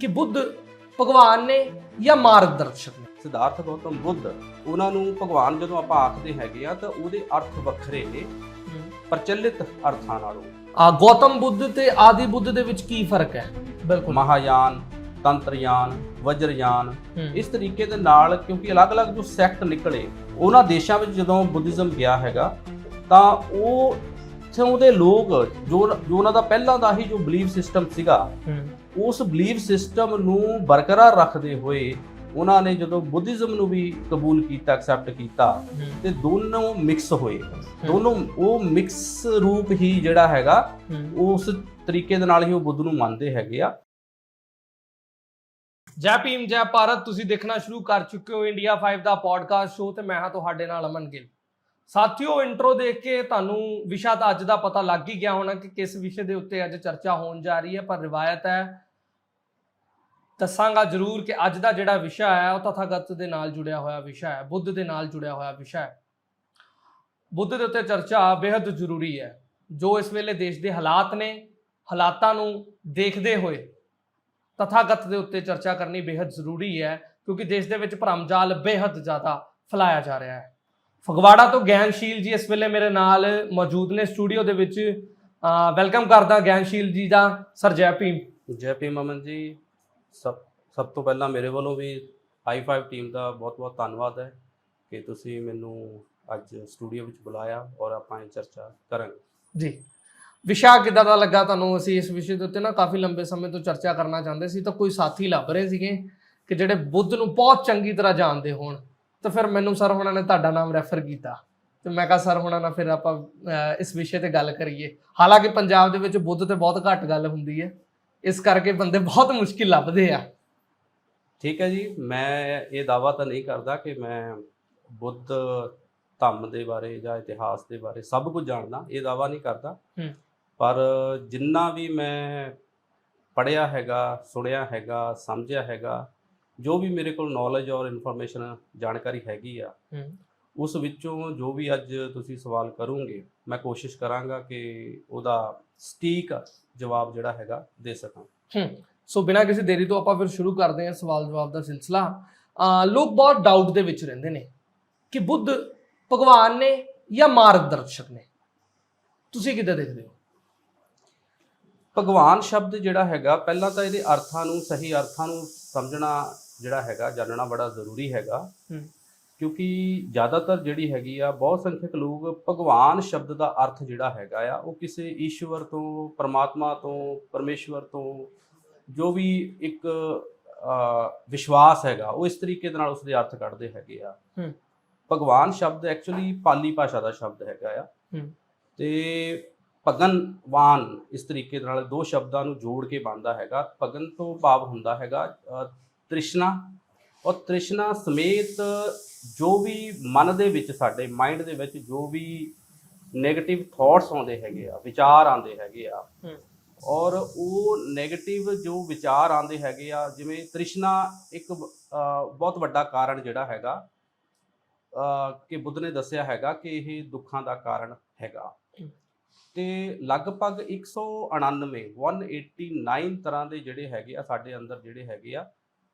ਕਿ ਬੁੱਧ ਭਗਵਾਨ ਨੇ ਜਾਂ ਮਾਰਗਦਰਸ਼ਕ ਨੇ ਸਿਧਾਰਥ ਗੌਤਮ ਬੁੱਧ ਉਹਨਾਂ ਨੂੰ ਭਗਵਾਨ ਜਦੋਂ ਆਪਾਂ ਆਖਦੇ ਹੈਗੇ ਆ ਤਾਂ ਉਹਦੇ ਅਰਥ ਵੱਖਰੇ ਨੇ ਪ੍ਰਚਲਿਤ ਅਰਥਾਂ ਨਾਲੋਂ ਆ ਗੌਤਮ ਬੁੱਧ ਤੇ ਆਦਿ ਬੁੱਧ ਦੇ ਵਿੱਚ ਕੀ ਫ਼ਰਕ ਹੈ ਬਿਲਕੁਲ ਮਹਾਯਾਨ ਤੰਤਰਯਾਨ ਵਜਰਯਾਨ। ਇਸ ਤਰੀਕੇ ਦੇ ਨਾਲ ਕਿਉਂਕਿ ਅਲੱਗ-ਅਲੱਗ ਜੋ ਸੈਕਟ ਨਿਕਲੇ ਉਹਨਾਂ ਦੇਸ਼ਾਂ ਵਿੱਚ ਜਦੋਂ ਬੁੱਧੀਜ਼ਮ ਗਿਆ ਹੈਗਾ ਤਾਂ ਉਹ ਇੱਥੋਂ ਦੇ ਲੋਕ ਜੋ ਜੋ ਉਹਨਾਂ ਦਾ ਪਹਿਲਾਂ ਦਾ ਹੀ ਜੋ ਬਲੀਫ ਸਿਸਟਮ ਸੀਗਾ। ਉਸ ਬਲੀਫ ਸਿਸਟਮ ਨੂੰ ਬਰਕਰਾਰ ਰੱਖਦੇ ਹੋਏ ਉਹਨਾਂ ਨੇ ਜਦੋਂ ਬੁੱਧੀਜ਼ਮ ਨੂੰ ਵੀ ਕਬੂਲ ਕੀਤਾ ਐਕਸੈਪਟ ਕੀਤਾ ਤੇ ਦੋਨੋਂ ਮਿਕਸ ਹੋਏ। ਦੋਨੋਂ ਉਹ ਮਿਕਸ ਰੂਪ ਹੀ ਜਿਹੜਾ ਹੈਗਾ। ਉਸ ਤਰੀਕੇ ਦੇ ਨਾਲ ਹੀ ਉਹ ਬੁੱਧ ਨੂੰ ਮੰਨਦੇ ਹੈਗੇ ਆ। ਜੈ ਭੀਮ ਜੈ ਭਾਰਤ ਤੁਸੀਂ ਦੇਖਣਾ ਸ਼ੁਰੂ ਕਰ ਚੁੱਕੇ ਹੋ ਇੰਡੀਆ 5 ਦਾ ਪੋਡਕਾਸਟ ਸ਼ੋਅ ਤੇ ਮੈਂ ਹਾਂ ਤੁਹਾਡੇ ਨਾਲ ਅਮਨ ਗਿੱਲ। ਸਾਥੀਓ ਇੰਟਰੋ ਦੇਖ ਕੇ ਤੁਹਾਨੂੰ ਵਿਸ਼ਾ ਤਾਂ ਅੱਜ ਦਾ ਪਤਾ ਲੱਗ ਹੀ ਗਿਆ ਹੋਣਾ ਕਿ ਕਿਸ ਵਿਸ਼ੇ ਦੇ ਉੱਤੇ ਅੱਜ ਚਰਚਾ ਹੋਣ ਜਾ ਰਹੀ ਹੈ ਪਰ ਰਿਵਾਇਤ ਹੈ ਦੱਸਾਂਗਾ ਜ਼ਰੂਰ ਕਿ ਅੱਜ ਦਾ ਜਿਹੜਾ ਵਿਸ਼ਾ ਹੈ, ਉਹ ਤਥਾਗਤ ਦੇ ਨਾਲ ਜੁੜਿਆ ਹੋਇਆ ਵਿਸ਼ਾ ਹੈ, ਬੁੱਧ ਦੇ ਨਾਲ ਜੁੜਿਆ ਹੋਇਆ ਵਿਸ਼ਾ ਹੈ। ਬੁੱਧ ਦੇ ਉੱਤੇ ਚਰਚਾ ਬੇहद ਜ਼ਰੂਰੀ ਹੈ। ਜੋ ਇਸ ਵੇਲੇ ਦੇਸ਼ ਦੇ ਹਾਲਾਤ ਨੇ, ਹਾਲਾਤਾਂ ਨੂੰ ਦੇਖਦੇ ਹੋਏ ਤਥਾਗਤ ਦੇ ਉੱਤੇ ਚਰਚਾ ਕਰਨੀ ਬੇहद ਜ਼ਰੂਰੀ ਹੈ, ਕਿਉਂਕਿ ਦੇਸ਼ ਦੇ ਵਿੱਚ ਭਰਮ ਜਾਲ ਬੇहद ਜ਼ਿਆਦਾ ਫਲਾਇਆ ਜਾ ਰਿਹਾ ਹੈ। ਫਗਵਾੜਾ ਤੋਂ ਗਿਆਨਸ਼ੀਲ ਜੀ ਇਸ ਵੇਲੇ ਮੇਰੇ ਨਾਲ ਮੌਜੂਦ ਨੇ ਸਟੂਡੀਓ ਦੇ ਵਿੱਚ। ਵੈਲਕਮ ਕਰਦਾ ਗਿਆਨਸ਼ੀਲ ਜੀ ਦਾ ਸਰ ਜੈ ਭੀਮ। ਜੈ ਭੀਮ ਅਮਨ ਜੀ। ਸਭ ਸਭ ਤੋਂ ਪਹਿਲਾਂ ਮੇਰੇ ਵੱਲੋਂ ਵੀ i5 ਟੀਮ ਦਾ ਬਹੁਤ-ਬਹੁਤ ਧੰਨਵਾਦ ਹੈ ਕਿ ਤੁਸੀਂ ਮੈਨੂੰ ਅੱਜ ਸਟੂਡੀਓ ਵਿੱਚ ਬੁਲਾਇਆ ਔਰ ਆਪਾਂ ਇਹ ਚਰਚਾ ਕਰਾਂਗੇ। ਜੀ। ਵਿਸ਼ਾ, ਕਿੱਦਾਂ ਦਾ ਲੱਗਾ ਤੁਹਾਨੂੰ? ਅਸੀਂ ਇਸ ਵਿਸ਼ੇ ਦੇ ਉੱਤੇ ਨਾ ਕਾਫੀ ਲੰਬੇ ਸਮੇਂ ਤੋਂ ਚਰਚਾ ਕਰਨਾ ਚਾਹੁੰਦੇ ਸੀ, ਤਾਂ ਕੋਈ ਸਾਥੀ ਲੱਭ ਰਹੇ ਸੀਗੇ ਕਿ ਜਿਹੜੇ ਬੁੱਧ ਨੂੰ ਬਹੁਤ ਚੰਗੀ ਤਰ੍ਹਾਂ ਜਾਣਦੇ ਹੋਣ। ਤਾਂ ਫਿਰ ਮੈਨੂੰ ਸਰ ਹੁਣਾਂ ਨੇ ਤੁਹਾਡਾ ਨਾਮ ਰੈਫਰ ਕੀਤਾ। ਤੇ ਮੈਂ ਕਿਹਾ ਸਰ ਹੁਣਾਂ ਨਾਲ ਫਿਰ ਆਪਾਂ ਇਸ ਵਿਸ਼ੇ ਤੇ ਗੱਲ ਕਰੀਏ। ਹਾਲਾਂਕਿ ਪੰਜਾਬ ਦੇ ਵਿੱਚ ਬੁੱਧ ਤੇ ਬਹੁਤ ਘੱਟ ਗੱਲ ਹੁੰਦੀ ਹੈ। ਇਸ ਕਰਕੇ ਬੰਦੇ ਬਹੁਤ ਮੁਸ਼ਕਿਲ ਲੱਭਦੇ ਆ। ਠੀਕ ਹੈ ਜੀ ਮੈਂ ਇਹ ਦਾਵਾ ਤਾਂ ਨਹੀਂ ਕਰਦਾ ਕਿ ਮੈਂ ਬੁੱਧ ਧੰਮ ਦੇ ਬਾਰੇ ਜਾਂ ਇਤਿਹਾਸ ਦੇ ਬਾਰੇ ਸਭ ਕੁਝ ਜਾਣਦਾ ਇਹ ਦਾਵਾ ਨਹੀਂ ਕਰਦਾ। ਪਰ ਜਿੰਨਾ ਵੀ ਮੈਂ ਪੜਿਆ ਹੈਗਾ ਸੁਣਿਆ ਹੈਗਾ ਸਮਝਿਆ ਹੈਗਾ ਜੋ ਵੀ ਮੇਰੇ ਕੋਲ ਨੌਲੇਜ ਔਰ ਇਨਫੋਰਮੇਸ਼ਨ ਜਾਣਕਾਰੀ ਹੈਗੀ ਆ ਉਸ ਵਿੱਚੋਂ ਜੋ ਵੀ ਅੱਜ ਤੁਸੀਂ ਸਵਾਲ ਕਰੋਗੇ ਮੈਂ ਕੋਸ਼ਿਸ਼ ਕਰਾਂਗਾ ਕਿ ਉਹਦਾ ਸਟੀਕ ਜਵਾਬ ਜਿਹੜਾ ਹੈਗਾ ਦੇ ਸਕਾਂ। ਹੂੰ ਸੋ ਬਿਨਾਂ ਕਿਸੇ ਦੇਰੀ ਤੋਂ ਆਪਾਂ ਫਿਰ ਸ਼ੁਰੂ ਕਰਦੇ ਹਾਂ ਸਵਾਲ ਜਵਾਬ ਦਾ ਸਿਲਸਿਲਾ। ਲੋਕ ਬਹੁਤ ਡਾਊਟ ਦੇ ਵਿੱਚ ਰਹਿੰਦੇ ਨੇ ਕਿ ਬੁੱਧ ਭਗਵਾਨ ਨੇ ਜਾਂ ਮਾਰਗਦਰਸ਼ਕ ਨੇ। ਤੁਸੀਂ ਕਿੱਦਾਂ ਦੇਖਦੇ ਹੋ? ਭਗਵਾਨ ਸ਼ਬਦ ਜਿਹੜਾ ਹੈਗਾ ਪਹਿਲਾਂ ਤਾਂ ਇਹਦੇ ਅਰਥਾਂ ਨੂੰ ਸਹੀ ਅਰਥਾਂ ਨੂੰ ਸਮਝਣਾ ਜਿਹੜਾ ਹੈਗਾ ਜਾਣਨਾ ਬੜਾ ਜ਼ਰੂਰੀ ਹੈਗਾ। ਕਿਉਂਕਿ ਜ਼ਿਆਦਾਤਰ ਜਿਹੜੀ ਹੈਗੀ ਆ ਬਹੁਤ ਸੰਖਿਅਕ ਲੋਕ ਭਗਵਾਨ ਸ਼ਬਦ ਦਾ ਅਰਥ ਜਿਹੜਾ ਹੈਗਾ ਆ ਉਹ ਕਿਸੇ ਈਸ਼ਵਰ ਤੋਂ ਪਰਮਾਤਮਾ ਤੋਂ ਪਰਮੇਸ਼ਵਰ ਤੋਂ ਜੋ ਵੀ ਇੱਕ ਵਿਸ਼ਵਾਸ ਹੈਗਾ ਉਹ ਇਸ ਤਰੀਕੇ ਦੇ ਨਾਲ ਉਸ ਦੇ ਅਰਥ ਕੱਢਦੇ ਹੈਗੇ ਆ। ਭਗਵਾਨ ਸ਼ਬਦ ਐਕਚੁਅਲੀ ਪਾਲੀ ਭਾਸ਼ਾ ਦਾ ਸ਼ਬਦ ਹੈਗਾ ਆ। ਤੇ ਭਗਨਵਾਨ ਇਸ ਤਰੀਕੇ ਦੇ ਨਾਲ ਦੋ ਸ਼ਬਦਾਂ ਨੂੰ ਜੋੜ ਕੇ ਬਣਦਾ ਹੈਗਾ ਭਗਨ ਤੋਂ ਭਾਵ ਹੁੰਦਾ ਹੈਗਾ ਤ੍ਰਿਸ਼ਨਾ ਔਰ ਤ੍ਰਿਸ਼ਨਾ ਸਮੇਤ ਜੋ ਵੀ ਮਨ ਦੇ ਵਿੱਚ ਸਾਡੇ ਮਾਈਂਡ ਦੇ ਵਿੱਚ ਜੋ ਵੀ 네ਗੇਟਿਵ ਥਾਟਸ ਆਉਂਦੇ ਹੈਗੇ ਆ ਵਿਚਾਰ ਆਉਂਦੇ ਹੈਗੇ ਆ। ਔਰ ਉਹ 네ਗੇਟਿਵ ਜੋ ਵਿਚਾਰ ਆਉਂਦੇ ਹੈਗੇ ਆ ਜਿਵੇਂ ਤ੍ਰਿਸ਼ਨਾ ਇੱਕ ਬਹੁਤ ਵੱਡਾ ਕਾਰਨ ਜਿਹੜਾ ਹੈਗਾ ਕਿ ਬੁੱਧ ਨੇ ਦੱਸਿਆ ਹੈਗਾ ਕਿ ਇਹ ਦੁੱਖਾਂ ਦਾ ਕਾਰਨ ਹੈਗਾ। ਤੇ ਲਗਭਗ 199 189 ਤਰ੍ਹਾਂ ਦੇ ਜਿਹੜੇ ਹੈਗੇ ਆ ਸਾਡੇ ਅੰਦਰ ਜਿਹੜੇ ਹੈਗੇ ਆ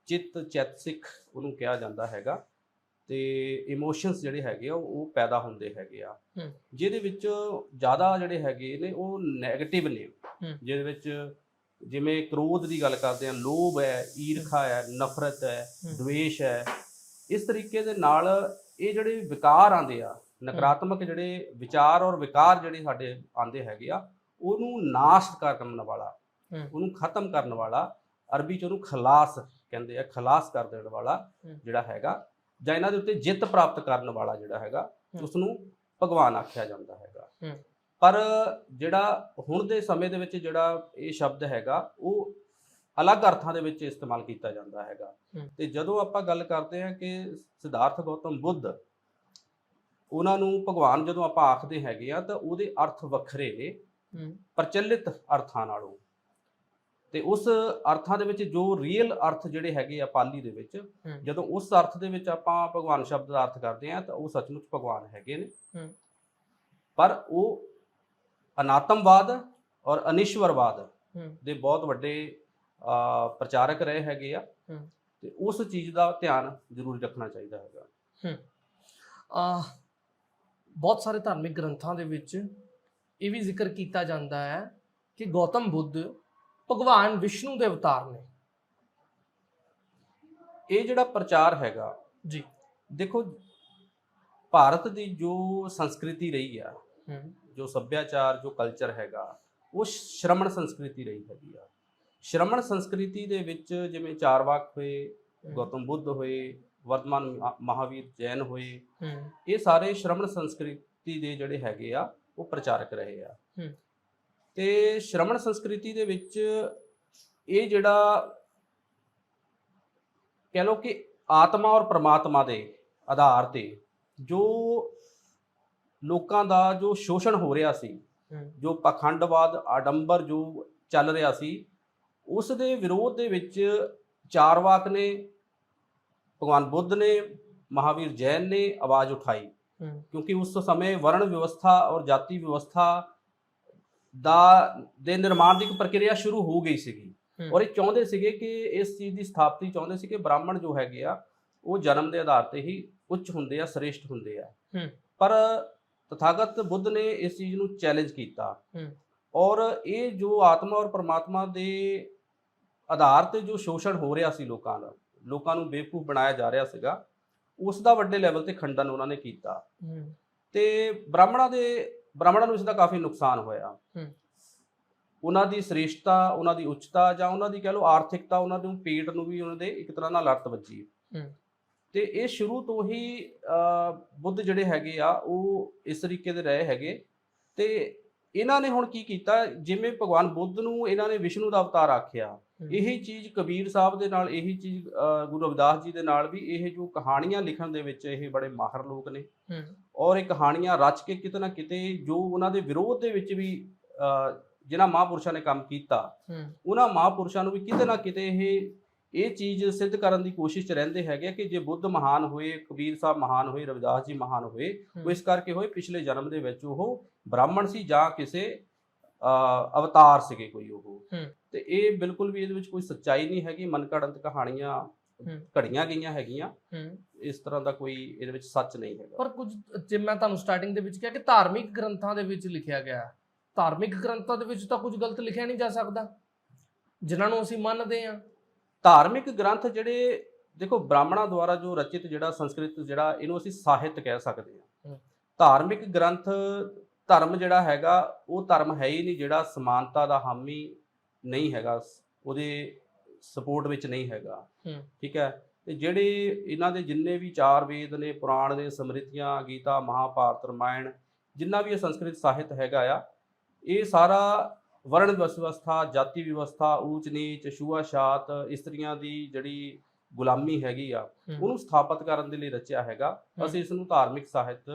ਚਿੱਤ ਚੈਤਸਿਕ ਉਹਨੂੰ ਕਿਹਾ ਜਾਂਦਾ ਹੈਗਾ ਤੇ ਇਮੋਸ਼ਨਸ ਜਿਹੜੇ ਹੈਗੇ ਆ ਉਹ ਪੈਦਾ ਹੁੰਦੇ ਹੈਗੇ ਆ। ਜਿਹਦੇ ਵਿੱਚ ਜ਼ਿਆਦਾ ਜਿਹੜੇ ਹੈਗੇ ਨੇ ਉਹ 네ਗੇਟਿਵ ਨੇ। ਜਿਹਦੇ ਵਿੱਚ ਜਿਵੇਂ ਕ੍ਰੋਧ ਦੀ ਗੱਲ ਕਰਦੇ ਆ ਲੋਭ ਹੈ ਈਰਖਾ ਹੈ ਨਫ਼ਰਤ ਹੈ। ਦਵੇਸ਼ ਹੈ ਇਸ ਤਰੀਕੇ ਦੇ ਨਾਲ ਇਹ ਜਿਹੜੇ ਵਿਕਾਰ ਆਉਂਦੇ ਆ ਨਕਾਰਾਤਮਕ ਜਿਹੜੇ ਵਿਚਾਰ ਔਰ ਵਿਕਾਰ ਜਿਹੜੇ ਸਾਡੇ ਆਉਂਦੇ ਹੈਗੇ ਆ ਉਹਨੂੰ ਨਾਸ਼ ਕਰਨ ਵਾਲਾ। ਉਹਨੂੰ ਖਤਮ ਕਰਨ ਵਾਲਾ ਅਰਬੀ ਚ ਉਹਨੂੰ ਖਲਾਸ ਕਹਿੰਦੇ ਆ ਖਲਾਸ ਕਰ ਦੇਣ ਵਾਲਾ। ਜਿਹੜਾ ਹੈਗਾ ਜਾਂ ਇਹਨਾਂ ਦੇ ਉੱਤੇ ਜਿੱਤ ਪ੍ਰਾਪਤ ਕਰਨ ਵਾਲਾ ਜਿਹੜਾ ਹੈਗਾ। ਉਸ ਨੂੰ ਭਗਵਾਨ ਆਖਿਆ ਜਾਂਦਾ ਹੈਗਾ। ਪਰ ਜਿਹੜਾ ਹੁਣ ਦੇ ਸਮੇਂ ਦੇ ਵਿੱਚ ਜਿਹੜਾ ਇਹ ਸ਼ਬਦ ਹੈਗਾ ਉਹ ਅਲੱਗ ਅਰਥਾਂ ਦੇ ਵਿੱਚ ਇਸਤੇਮਾਲ ਕੀਤਾ ਜਾਂਦਾ ਹੈਗਾ। ਤੇ ਜਦੋਂ ਆਪਾਂ ਗੱਲ ਕਰਦੇ ਹਾਂ ਕਿ ਸਿਧਾਰਥ ਗੌਤਮ ਬੁੱਧ ਉਹਨਾਂ ਨੂੰ ਭਗਵਾਨ ਜਦੋਂ ਆਪਾਂ ਆਖਦੇ ਹੈਗੇ ਆ ਤਾਂ ਉਹਦੇ ਅਰਥ ਵੱਖਰੇ ਨੇ ਪ੍ਰਚਲਿਤ ਅਰਥਾਂ ਨਾਲੋਂ ਤੇ ਉਸ ਅਰਥਾਂ ਦੇ ਵਿੱਚ ਜੋ ਰੀਅਲ ਅਰਥ ਜਿਹੜੇ ਹੈਗੇ ਆ ਪਾਲੀ ਦੇ ਵਿੱਚ। ਜਦੋਂ ਉਸ ਅਰਥ ਦੇ ਵਿੱਚ ਆਪਾਂ ਭਗਵਾਨ ਸ਼ਬਦ ਦਾ ਅਰਥ ਕਰਦੇ ਆ ਤਾਂ ਉਹ ਸੱਚਮੁੱਚ ਭਗਵਾਨ ਹੈਗੇ ਨੇ। ਪਰ ਉਹ ਅਨਾਤਮਵਾਦ ਔਰ ਅਨਿਸ਼ਵਰਵਾਦ ਦੇ ਬਹੁਤ ਵੱਡੇ ਪ੍ਰਚਾਰਕ ਰਹੇ ਹੈਗੇ ਆ। ਤੇ ਉਸ ਚੀਜ਼ ਦਾ ਧਿਆਨ ਜ਼ਰੂਰ ਰੱਖਣਾ ਚਾਹੀਦਾ ਹੈਗਾ ਅਹ ਬਹੁਤ ਸਾਰੇ ਧਾਰਮਿਕ ਗ੍ਰੰਥਾਂ ਦੇ ਵਿੱਚ ਇਹ ਵੀ ਜ਼ਿਕਰ ਕੀਤਾ ਜਾਂਦਾ ਹੈ ਕਿ ਗੌਤਮ ਬੁੱਧ ਭਗਵਾਨ ਵਿਸ਼ਨੂੰ ਦੇ ਅਵਤਾਰ ਨੇ। ਇਹ ਜਿਹੜਾ ਪ੍ਰਚਾਰ ਹੈਗਾ ਜੀ। ਦੇਖੋ ਭਾਰਤ ਦੀ ਜੋ ਸੰਸਕ੍ਰਿਤੀ ਰਹੀ ਆ ਜੋ ਸੱਭਿਆਚਾਰ ਜੋ ਕਲਚਰ ਹੈਗਾ ਉਹ ਸ਼ਰਮਣ ਸੰਸਕ੍ਰਿਤੀ ਰਹੀ ਹੈਗੀ ਆ। ਸ਼ਰਮਣ ਸੰਸਕ੍ਰਿਤੀ ਦੇ ਵਿੱਚ ਜਿਵੇਂ ਚਾਰਵਾਕ ਹੋਏ ਗੌਤਮ ਬੁੱਧ ਹੋਏ ਵਰਤਮਾਨ ਮਹਾ- ਮਹਾਵੀਰ ਜੈਨ ਹੋਏ ਇਹ ਸਾਰੇ ਸ਼ਰਮਣ ਸੰਸਕ੍ਰਿਤੀ ਦੇ ਜਿਹੜੇ ਹੈਗੇ ਆ ਉਹ ਪ੍ਰਚਾਰਕ ਰਹੇ ਆ। ਤੇ ਸ਼ਰਮਣ ਸੰਸਕ੍ਰਿਤੀ ਦੇ ਵਿੱਚ ਇਹ ਜਿਹੜਾ ਕਹਿ ਲਓ ਕਿ ਆਤਮਾ ਔਰ ਪ੍ਰਮਾਤਮਾ ਦੇ ਆਧਾਰ ਤੇ ਜੋ ਲੋਕਾਂ ਦਾ ਜੋ ਸ਼ੋਸ਼ਣ ਹੋ ਰਿਹਾ ਸੀ ਜੋ ਪਖੰਡਵਾਦ ਆਡੰਬਰ ਜੋ ਚੱਲ ਰਿਹਾ ਸੀ ਉਸ ਦੇ ਵਿਰੋਧ ਦੇ ਵਿੱਚ ਚਾਰਵਾਕ ਨੇ ਭਗਵਾਨ ਬੁੱਧ ਨੇ ਮਹਾਵੀਰ ਜੈਨ ਨੇ ਆਵਾਜ਼ ਉਠਾਈ। ਕਿਉਂਕਿ ਉਸ ਸਮੇਂ ਵਰਣ ਵਿਵਸਥਾ ਔਰ ਜਾਤੀ ਵਿਵਸਥਾ ਦਾ ਦੇ ਨਿਰਮਾਣ ਦੀ ਇੱਕ ਪ੍ਰਕਿਰਿਆ ਸ਼ੁਰੂ ਹੋ ਗਈ ਸੀਗੀ। ਔਰ ਇਹ ਚਾਹੁੰਦੇ ਸੀਗੇ ਕਿ ਇਸ ਚੀਜ਼ ਦੀ ਸਥਾਪਤੀ ਚਾਹੁੰਦੇ ਸੀ ਕਿ ਬ੍ਰਾਹਮਣ ਜੋ ਹੈਗੇ ਆ ਉਹ ਜਨਮ ਦੇ ਆਧਾਰ ਤੇ ਹੀ ਉੱਚ ਹੁੰਦੇ ਆ ਸ੍ਰੇਸ਼ਟ ਹੁੰਦੇ ਆ। ਪਰ ਤਥਾਗਤ ਬੁੱਧ ਨੇ ਇਸ ਚੀਜ਼ ਨੂੰ ਚੈਲੰਜ ਕੀਤਾ। ਔਰ ਇਹ ਜੋ ਆਤਮਾ ਔਰ ਪ੍ਰਮਾਤਮਾ ਦੇ ਆਧਾਰ ਤੇ ਜੋ ਸ਼ੋਸ਼ਣ ਹੋ ਰਿਹਾ ਸੀ ਲੋਕਾਂ ਦਾ ਲੋਕਾਂ ਨੂੰ ਬੇਵਕੂਫ ਬਣਾਇਆ ਜਾ ਰਿਹਾ ਸੀਗਾ ਉਸ ਦਾ ਵੱਡੇ ਲੈਵਲ ਤੇ ਖੰਡਨ ਉਹਨਾਂ ਨੇ ਕੀਤਾ ਤੇ ਬ੍ਰਾਹਮਣਾਂ ਦੇ ਬ੍ਰਾਹਮਣਾਂ ਨੂੰ ਇਸ ਦਾ ਕਾਫੀ ਨੁਕਸਾਨ ਹੋਇਆ ਹੂੰ। ਉਹਨਾਂ ਦੀ ਸ੍ਰੇਸ਼ਟਤਾ ਉਹਨਾਂ ਦੀ ਉੱਚਤਾ ਜਾਂ ਉਹਨਾਂ ਦੀ ਕਹਿ ਲਓ ਆਰਥਿਕਤਾ ਉਹਨਾਂ ਨੂੰ ਪੇਟ ਨੂੰ ਵੀ ਉਹਨਾਂ ਦੇ ਇੱਕ ਤਰ੍ਹਾਂ ਨਾਲ ਲੱਤ ਵੱਜੀ ਹੂੰ। ਤੇ ਇਹ ਸ਼ੁਰੂ ਤੋਂ ਹੀ ਬੁੱਧ ਜਿਹੜੇ ਹੈਗੇ ਆ ਉਹ ਇਸ ਤਰੀਕੇ ਦੇ ਰਹੇ ਹੈਗੇ ਤੇ ਇਹਨਾਂ ਨੇ ਹੁਣ ਕੀ ਕੀਤਾ ਜਿਵੇਂ ਭਗਵਾਨ ਬੁੱਧ ਨੂੰ ਇਹਨਾਂ ਨੇ ਵਿਸ਼ਨੂੰ ਦਾ ਅਵਤਾਰ ਆਖਿਆ। ਇਹੀ ਚੀਜ਼ ਕਬੀਰ ਸਾਹਿਬ ਦੇ ਨਾਲ ਇਹੀ ਚੀਜ਼ ਗੁਰੂ ਰਵਿਦਾਸ ਜੀ ਦੇ ਨਾਲ ਵੀ ਇਹ ਜੋ ਕਹਾਣੀਆਂ ਲਿਖਣ ਦੇ ਵਿੱਚ ਇਹ ਬੜੇ ਮਾਹਰ ਲੋਕ ਨੇ। ਔਰ ਇਹ ਕਹਾਣੀਆਂ ਰਚ ਕੇ ਕਿਤੇ ਨਾ ਕਿਤੇ ਜੋ ਉਹਨਾਂ ਦੇ ਵਿਰੋਧ ਦੇ ਵਿੱਚ ਵੀ ਜਿਨ੍ਹਾਂ ਮਹਾਂਪੁਰਸ਼ਾਂ ਨੇ ਕੰਮ ਕੀਤਾ ਉਹਨਾਂ ਮਹਾਂਪੁਰਸ਼ਾਂ ਨੂੰ ਵੀ ਕਿਤੇ ਨਾ ਕਿਤੇ ਇਹ ਇਹ ਚੀਜ਼ ਸਿੱਧ ਕਰਨ ਦੀ ਕੋਸ਼ਿਸ਼ 'ਚ ਰਹਿੰਦੇ ਹੈਗੇ ਕਿ ਜੇ ਬੁੱਧ ਮਹਾਨ ਹੋਏ ਕਬੀਰ ਸਾਹਿਬ ਮਹਾਨ ਹੋਏ ਰਵਿਦਾਸ ਜੀ ਮਹਾਨ ਹੋਏ ਉਹ ਇਸ ਕਰਕੇ ਹੋਏ ਪਿਛਲੇ ਜਨਮ ਦੇ ਵਿੱਚ ਉਹ ਬ੍ਰਾਹਮਣ ਸੀ ਜਾਂ ਕਿਸੇ ਅਵਤਾਰ ਸੀਗੇ ਕੋਈ ਉਹ। ਤੇ ਇਹ ਬਿਲਕੁਲ ਵੀ ਇਹਦੇ ਵਿੱਚ ਕੋਈ ਸੱਚਾਈ ਨਹੀਂ ਹੈਗੀ ਮਨਕੜੰਤ ਕਹਾਣੀਆਂ। ਘੜੀਆਂ ਗਈਆਂ ਹੈਗੀਆਂ ਇਸ ਤਰ੍ਹਾਂ ਦਾ ਕੋਈ ਇਹਦੇ ਵਿੱਚ ਸੱਚ ਨਹੀਂ ਹੈਗਾ ਪਰ ਕੁਝ ਜਿਵੇਂ ਮੈਂ ਤੁਹਾਨੂੰ ਸਟਾਰਟਿੰਗ ਦੇ ਵਿੱਚ ਕਿਹਾ ਕਿ ਧਾਰਮਿਕ ਗ੍ਰੰਥਾਂ ਦੇ ਵਿੱਚ ਲਿਖਿਆ ਗਿਆ। ਧਾਰਮਿਕ ਗ੍ਰੰਥਾਂ ਦੇ ਵਿੱਚ ਤਾਂ ਕੁਝ ਗਲਤ ਲਿਖਿਆ ਨਹੀਂ ਜਾ ਸਕਦਾ ਜਿਨ੍ਹਾਂ ਨੂੰ ਅਸੀਂ ਮੰਨਦੇ ਹਾਂ ਧਾਰਮਿਕ ਗ੍ਰੰਥ ਜਿਹੜੇ ਦੇਖੋ ਬ੍ਰਾਹਮਣਾਂ ਦੁਆਰਾ ਜੋ ਰਚਿਤ ਜਿਹੜਾ ਸੰਸਕ੍ਰਿਤ ਜਿਹੜਾ ਇਹਨੂੰ ਅਸੀਂ ਸਾਹਿਤ ਕਹਿ ਸਕਦੇ ਹਾਂ। ਧਾਰਮਿਕ ਗ੍ਰੰਥ ਧਰਮ ਜਿਹੜਾ ਹੈਗਾ ਉਹ ਧਰਮ ਹੈ ਹੀ ਨਹੀਂ ਜਿਹੜਾ ਸਮਾਨਤਾ ਦਾ ਹਾਮੀ ਨਹੀਂ ਹੈਗਾ ਉਹਦੇ ਸਪੋਰਟ ਵਿੱਚ ਨਹੀਂ ਹੈਗਾ। ਠੀਕ ਹੈ ਤੇ ਜਿਹੜੇ ਇਹਨਾਂ ਦੇ ਜਿੰਨੇ ਵੀ ਚਾਰ ਵੇਦ ਨੇ ਪੁਰਾਣ ਦੇ ਸਮ੍ਰਿਤੀਆਂ ਗੀਤਾ ਮਹਾਭਾਰਤ ਰਮਾਇਣ ਜਿੰਨਾ ਵੀ ਇਹ ਸੰਸਕ੍ਰਿਤ ਸਾਹਿਤ ਹੈਗਾ ਆ ਇਹ ਸਾਰਾ ਵਰਣ ਵਿਵਸਥਾ ਜਾਤੀ ਵਿਵਸਥਾ ਊਚ ਨੀਚ ਛੂਆ-ਛਾਤ ਇਸਤਰੀਆਂ ਦੀ ਜਿਹੜੀ ਗੁਲਾਮੀ ਹੈਗੀ ਆ ਉਹਨੂੰ ਸਥਾਪਿਤ ਕਰਨ ਦੇ ਲਈ ਰਚਿਆ ਹੈਗਾ। ਅਸੀਂ ਇਸ ਨੂੰ ਧਾਰਮਿਕ ਸਾਹਿਤ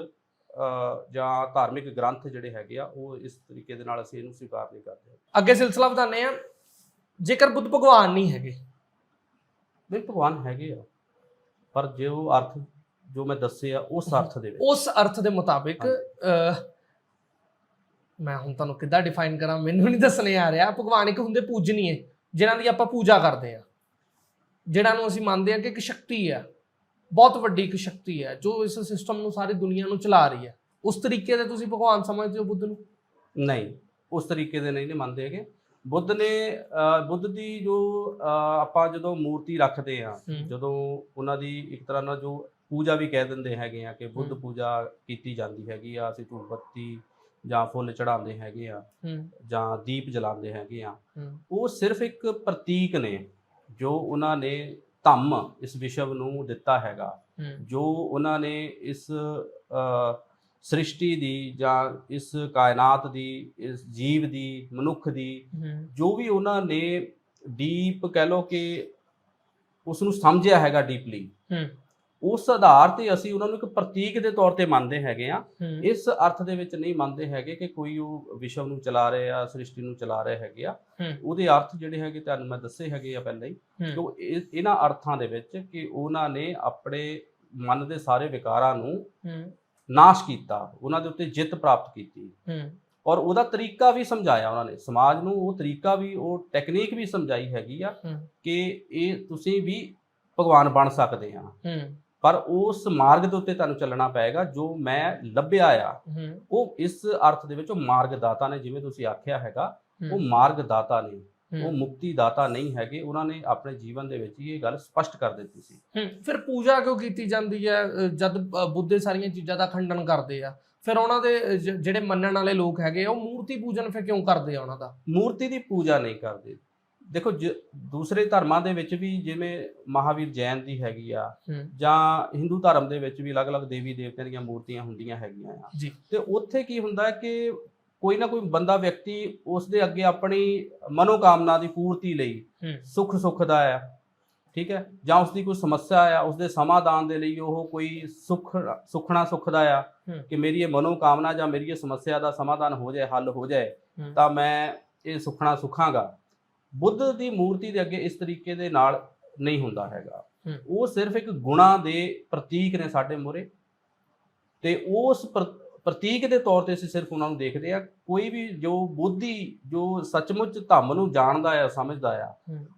ਜਾਂ ਧਾਰਮਿਕ ਗ੍ਰੰਥ ਜਿਹੜੇ ਹੈਗੇ ਆ ਉਹ ਇਸ ਤਰੀਕੇ ਦੇ ਨਾਲ ਅਸੀਂ ਇਹਨੂੰ ਸਵੀਕਾਰ ਨਹੀਂ ਕਰਦੇ ਅੱਗੇ ਸਿਲਸਿਲਾ ਵਧਾਉਂਦੇ ਆ ਜੇਕਰ ਬੁੱਧ ਭਗਵਾਨ ਨਹੀਂ ਹੈਗੇ। ਵੀ ਭਗਵਾਨ ਹੈਗੇ ਆ ਪਰ ਜੇ ਉਹ ਅਰਥ ਜੋ ਮੈਂ ਦੱਸੇ ਆ ਉਸ ਅਰਥ ਦੇ ਵਿੱਚ। ਉਸ ਅਰਥ ਦੇ ਮੁਤਾਬਿਕ ਮੈਂ ਹੁਣ ਤੁਹਾਨੂੰ ਕਿੱਦਾਂ ਡਿਫਾਈਨ ਕਰਾਂ ਮੈਨੂੰ ਨਹੀਂ ਦੱਸਣੇ ਆ ਰਿਹਾ। ਭਗਵਾਨ ਇੱਕ ਹੁੰਦੇ ਪੂਜਨੀਏ ਜਿਨ੍ਹਾਂ ਦੀ ਆਪਾਂ ਪੂਜਾ ਕਰਦੇ ਆ। ਜਿਹੜਾ ਨੂੰ ਅਸੀਂ ਮੰਨਦੇ ਆ ਕਿ ਇੱਕ ਸ਼ਕਤੀ ਹੈ ਬਹੁਤ ਵੱਡੀ ਇੱਕ ਸ਼ਕਤੀ ਹੈ ਜੋ ਇਸ ਸਿਸਟਮ ਨੂੰ ਸਾਰੀ ਦੁਨੀਆ ਨੂੰ ਚਲਾ ਰਹੀ ਹੈ। ਉਸ ਤਰੀਕੇ ਦੇ ਤੁਸੀਂ ਭਗਵਾਨ ਸਮਝਦੇ ਹੋ ਬੁੱਧ ਨੂੰ? ਨਹੀਂ ਉਸ ਤਰੀਕੇ ਦੇ ਨਹੀਂ ਨੇ ਮੰਨਦੇ ਹੈਗੇ। ਬੁੱਧ ਨੇ ਬੁੱਧ ਦੀ ਜੋ ਆਪਾਂ ਜਦੋਂ ਮੂਰਤੀ ਰੱਖਦੇ ਆ। ਜਦੋਂ ਉਹਨਾਂ ਦੀ ਇੱਕ ਤਰ੍ਹਾਂ ਨਾਲ ਜੋ ਪੂਜਾ ਵੀ ਕਹਿ ਦਿੰਦੇ ਹੈਗੇ ਆ ਕਿ ਬੁੱਧ। ਪੂਜਾ ਕੀਤੀ ਜਾਂਦੀ ਹੈਗੀ ਆ ਅਸੀਂ ਧੂਪ ਬੱਤੀ ਜਾਂ ਫੁੱਲ ਚੜਾਉਂਦੇ ਹੈਗੇ ਆ ਜਾਂ ਦੀਪ ਜਲਾਉਂਦੇ ਹੈਗੇ ਆ। ਉਹ ਸਿਰਫ ਇੱਕ ਪ੍ਰਤੀਕ ਨੇ ਜੋ ਉਹਨਾਂ ਨੇ ਧੰਮ ਇਸ ਵਿਸ਼ਵ ਨੂੰ ਦਿੱਤਾ ਹੈਗਾ। ਜੋ ਉਹਨਾਂ ਨੇ ਇਸ ਸ੍ਰਿਸ਼ਟੀ ਦੀ ਜਾਂ ਇਸ ਕਾਇਨਾਤ ਦੀ ਇਸ ਜੀਵ ਦੀ ਮਨੁੱਖ ਦੀ ਜੋ ਵੀ ਉਹਨਾਂ ਨੇ ਡੀਪ ਕਹਿ ਲੋ ਕਿ ਉਸ ਨੂੰ ਸਮਝਿਆ ਹੈਗਾ ਡੀਪਲੀ। ਉਸ ਆਧਾਰ ਤੇ ਅਸੀਂ ਉਹਨਾਂ ਨੂੰ ਇੱਕ ਪ੍ਰਤੀਕ ਦੇ ਤੌਰ ਤੇ ਮੰਨਦੇ ਹੈਗੇ ਆ ਇਸ ਅਰਥ ਦੇ ਵਿੱਚ ਨਹੀਂ ਮੰਨਦੇ ਹੈਗੇ ਕਿ ਕੋਈ ਉਹ ਵਿਸ਼ਵ ਨੂੰ ਚਲਾ ਰਹੇ ਆ ਸ੍ਰਿਸ਼ਟੀ ਨੂੰ ਚਲਾ ਰਹੇ ਹੈਗੇ ਆ। ਉਹਦੇ ਅਰਥ ਜਿਹੜੇ ਹੈਗੇ ਤੁਹਾਨੂੰ ਮੈਂ ਦੱਸੇ ਹੈਗੇ ਆ ਪਹਿਲਾਂ ਹੀ। ਕਿ ਇਹਨਾਂ ਅਰਥਾਂ ਦੇ ਵਿੱਚ ਕਿ ਉਹਨਾਂ ਨੇ ਆਪਣੇ ਮਨ ਦੇ ਸਾਰੇ ਵਿਕਾਰਾਂ ਨੂੰ ਨਾਸ਼ ਕੀਤਾ ਉਹਨਾਂ ਦੇ ਉੱਤੇ ਜਿੱਤ ਪ੍ਰਾਪਤ ਕੀਤੀ। ਔਰ ਉਹਦਾ ਤਰੀਕਾ ਵੀ ਸਮਝਾਇਆ ਉਹਨਾਂ ਨੇ। ਸਮਾਜ ਨੂੰ ਉਹ ਤਰੀਕਾ ਵੀ ਉਹ ਟੈਕਨੀਕ ਵੀ ਸਮਝਾਈ ਹੈਗੀ ਆ। ਕਿ ਇਹ ਤੁਸੀਂ ਵੀ ਭਗਵਾਨ ਬਣ ਸਕਦੇ ਆ। ਪਰ ਉਸ ਮਾਰਗ ਦੇ ਉੱਤੇ ਤੁਹਾਨੂੰ ਚੱਲਣਾ ਪਏਗਾ ਜੋ ਮੈਂ ਲੱਭਿਆ ਆ ਉਹ ਇਸ ਅਰਥ ਦੇ ਵਿੱਚ ਉਹ ਮਾਰਗਦਾਤਾ ਨੇ ਜਿਵੇਂ ਤੁਸੀਂ ਆਖਿਆ ਹੈਗਾ ਉਹ ਮਾਰਗਦਾਤਾ ਨੇ ਉਹ ਮੁਕਤੀ ਦਾਤਾ ਨਹੀਂ ਹੈਗੇ ਉਹਨਾਂ ਨੇ ਆਪਣੇ ਜੀਵਨ ਦੇ ਵਿੱਚ ਇਹ ਗੱਲ ਸਪਸ਼ਟ ਕਰ ਦਿੱਤੀ ਸੀ। ਫਿਰ ਪੂਜਾ ਕਿਉਂ ਕੀਤੀ ਜਾਂਦੀ ਹੈ? ਜਦ ਬੁੱਧ ਸਾਰੀਆਂ ਚੀਜ਼ਾਂ ਦਾ ਖੰਡਨ ਕਰਦੇ ਆ ਫਿਰ ਉਹਨਾਂ ਦੇ ਜਿਹੜੇ ਮੰਨਣ ਵਾਲੇ ਲੋਕ ਹੈਗੇ ਉਹ ਮੂਰਤੀ ਪੂਜਨ ਫਿਰ ਕਿਉਂ ਕਰਦੇ ਆ ਉਹਨਾਂ ਦਾ? ਮੂਰਤੀ ਦੀ ਪੂਜਾ ਨਹੀਂ ਕਰਦੇ। ਦੇਖੋ ਦੂਸਰੇ ਧਰਮਾਂ ਦੇ ਵਿੱਚ ਵੀ ਜਿਵੇਂ ਮਹਾਵੀਰ ਜੈਨ ਦੀ ਹੈਗੀ ਆ ਜਾਂ ਹਿੰਦੂ ਧਰਮ ਦੇ ਵਿੱਚ ਵੀ ਅਲੱਗ-ਅਲੱਗ ਦੇਵੀ ਦੇਵਤਿਆਂ ਦੀਆਂ ਮੂਰਤੀਆਂ ਹੁੰਦੀਆਂ ਹੈਗੀਆਂ ਆ। ਤੇ ਉੱਥੇ ਕੀ ਹੁੰਦਾ ਕਿ ਕੋਈ ਨਾ ਕੋਈ ਬੰਦਾ ਵਿਅਕਤੀ ਉਸ ਦੇ ਅੱਗੇ ਆਪਣੀ ਮਨੋਕਾਮਨਾ ਦੀ ਪੂਰਤੀ ਲਈ ਸੁੱਖ ਸੁੱਖਦਾ ਆ ਠੀਕ ਹੈ? ਜਾਂ ਉਸ ਦੀ ਕੋਈ ਸਮੱਸਿਆ ਆ ਉਸ ਦੇ ਸਮਾਧਾਨ ਦੇ ਲਈ ਉਹ ਕੋਈ ਸੁੱਖ ਸੁਖਣਾ ਸੁੱਖਦਾ ਆ। ਕਿ ਮੇਰੀ ਇਹ ਮਨੋਕਾਮਨਾ ਜਾਂ ਮੇਰੀ ਇਹ ਸਮੱਸਿਆ ਦਾ ਸਮਾਧਾਨ ਹੋ ਜਾਏ ਹੱਲ ਹੋ ਜਾਏ। ਤਾਂ ਮੈਂ ਇਹ ਸੁਖਣਾ ਸੁਖਾਂਗਾ। ਬੁੱਧ ਦੀ ਮੂਰਤੀ ਦੇ ਅੱਗੇ ਇਸ ਤਰੀਕੇ ਦੇ ਨਾਲ ਨਹੀਂ ਹੁੰਦਾ ਹੈਗਾ। ਉਹ ਸਿਰਫ ਇੱਕ ਗੁਣਾ ਦੇ ਪ੍ਰਤੀਕ ਨੇ ਸਾਡੇ ਮੂਹਰੇ ਤੇ ਉਸ ਪ੍ਰ- ਪ੍ਰਤੀਕ ਦੇ ਤੌਰ ਤੇ ਅਸੀਂ ਸਿਰਫ ਉਹਨਾਂ ਨੂੰ ਦੇਖਦੇ ਆ ਕੋਈ ਵੀ ਜੋ ਬੋਧੀ ਜੋ ਸੱਚਮੁੱਚ ਧੰਮ ਨੂੰ ਜਾਣਦਾ ਆ ਸਮਝਦਾ ਆ।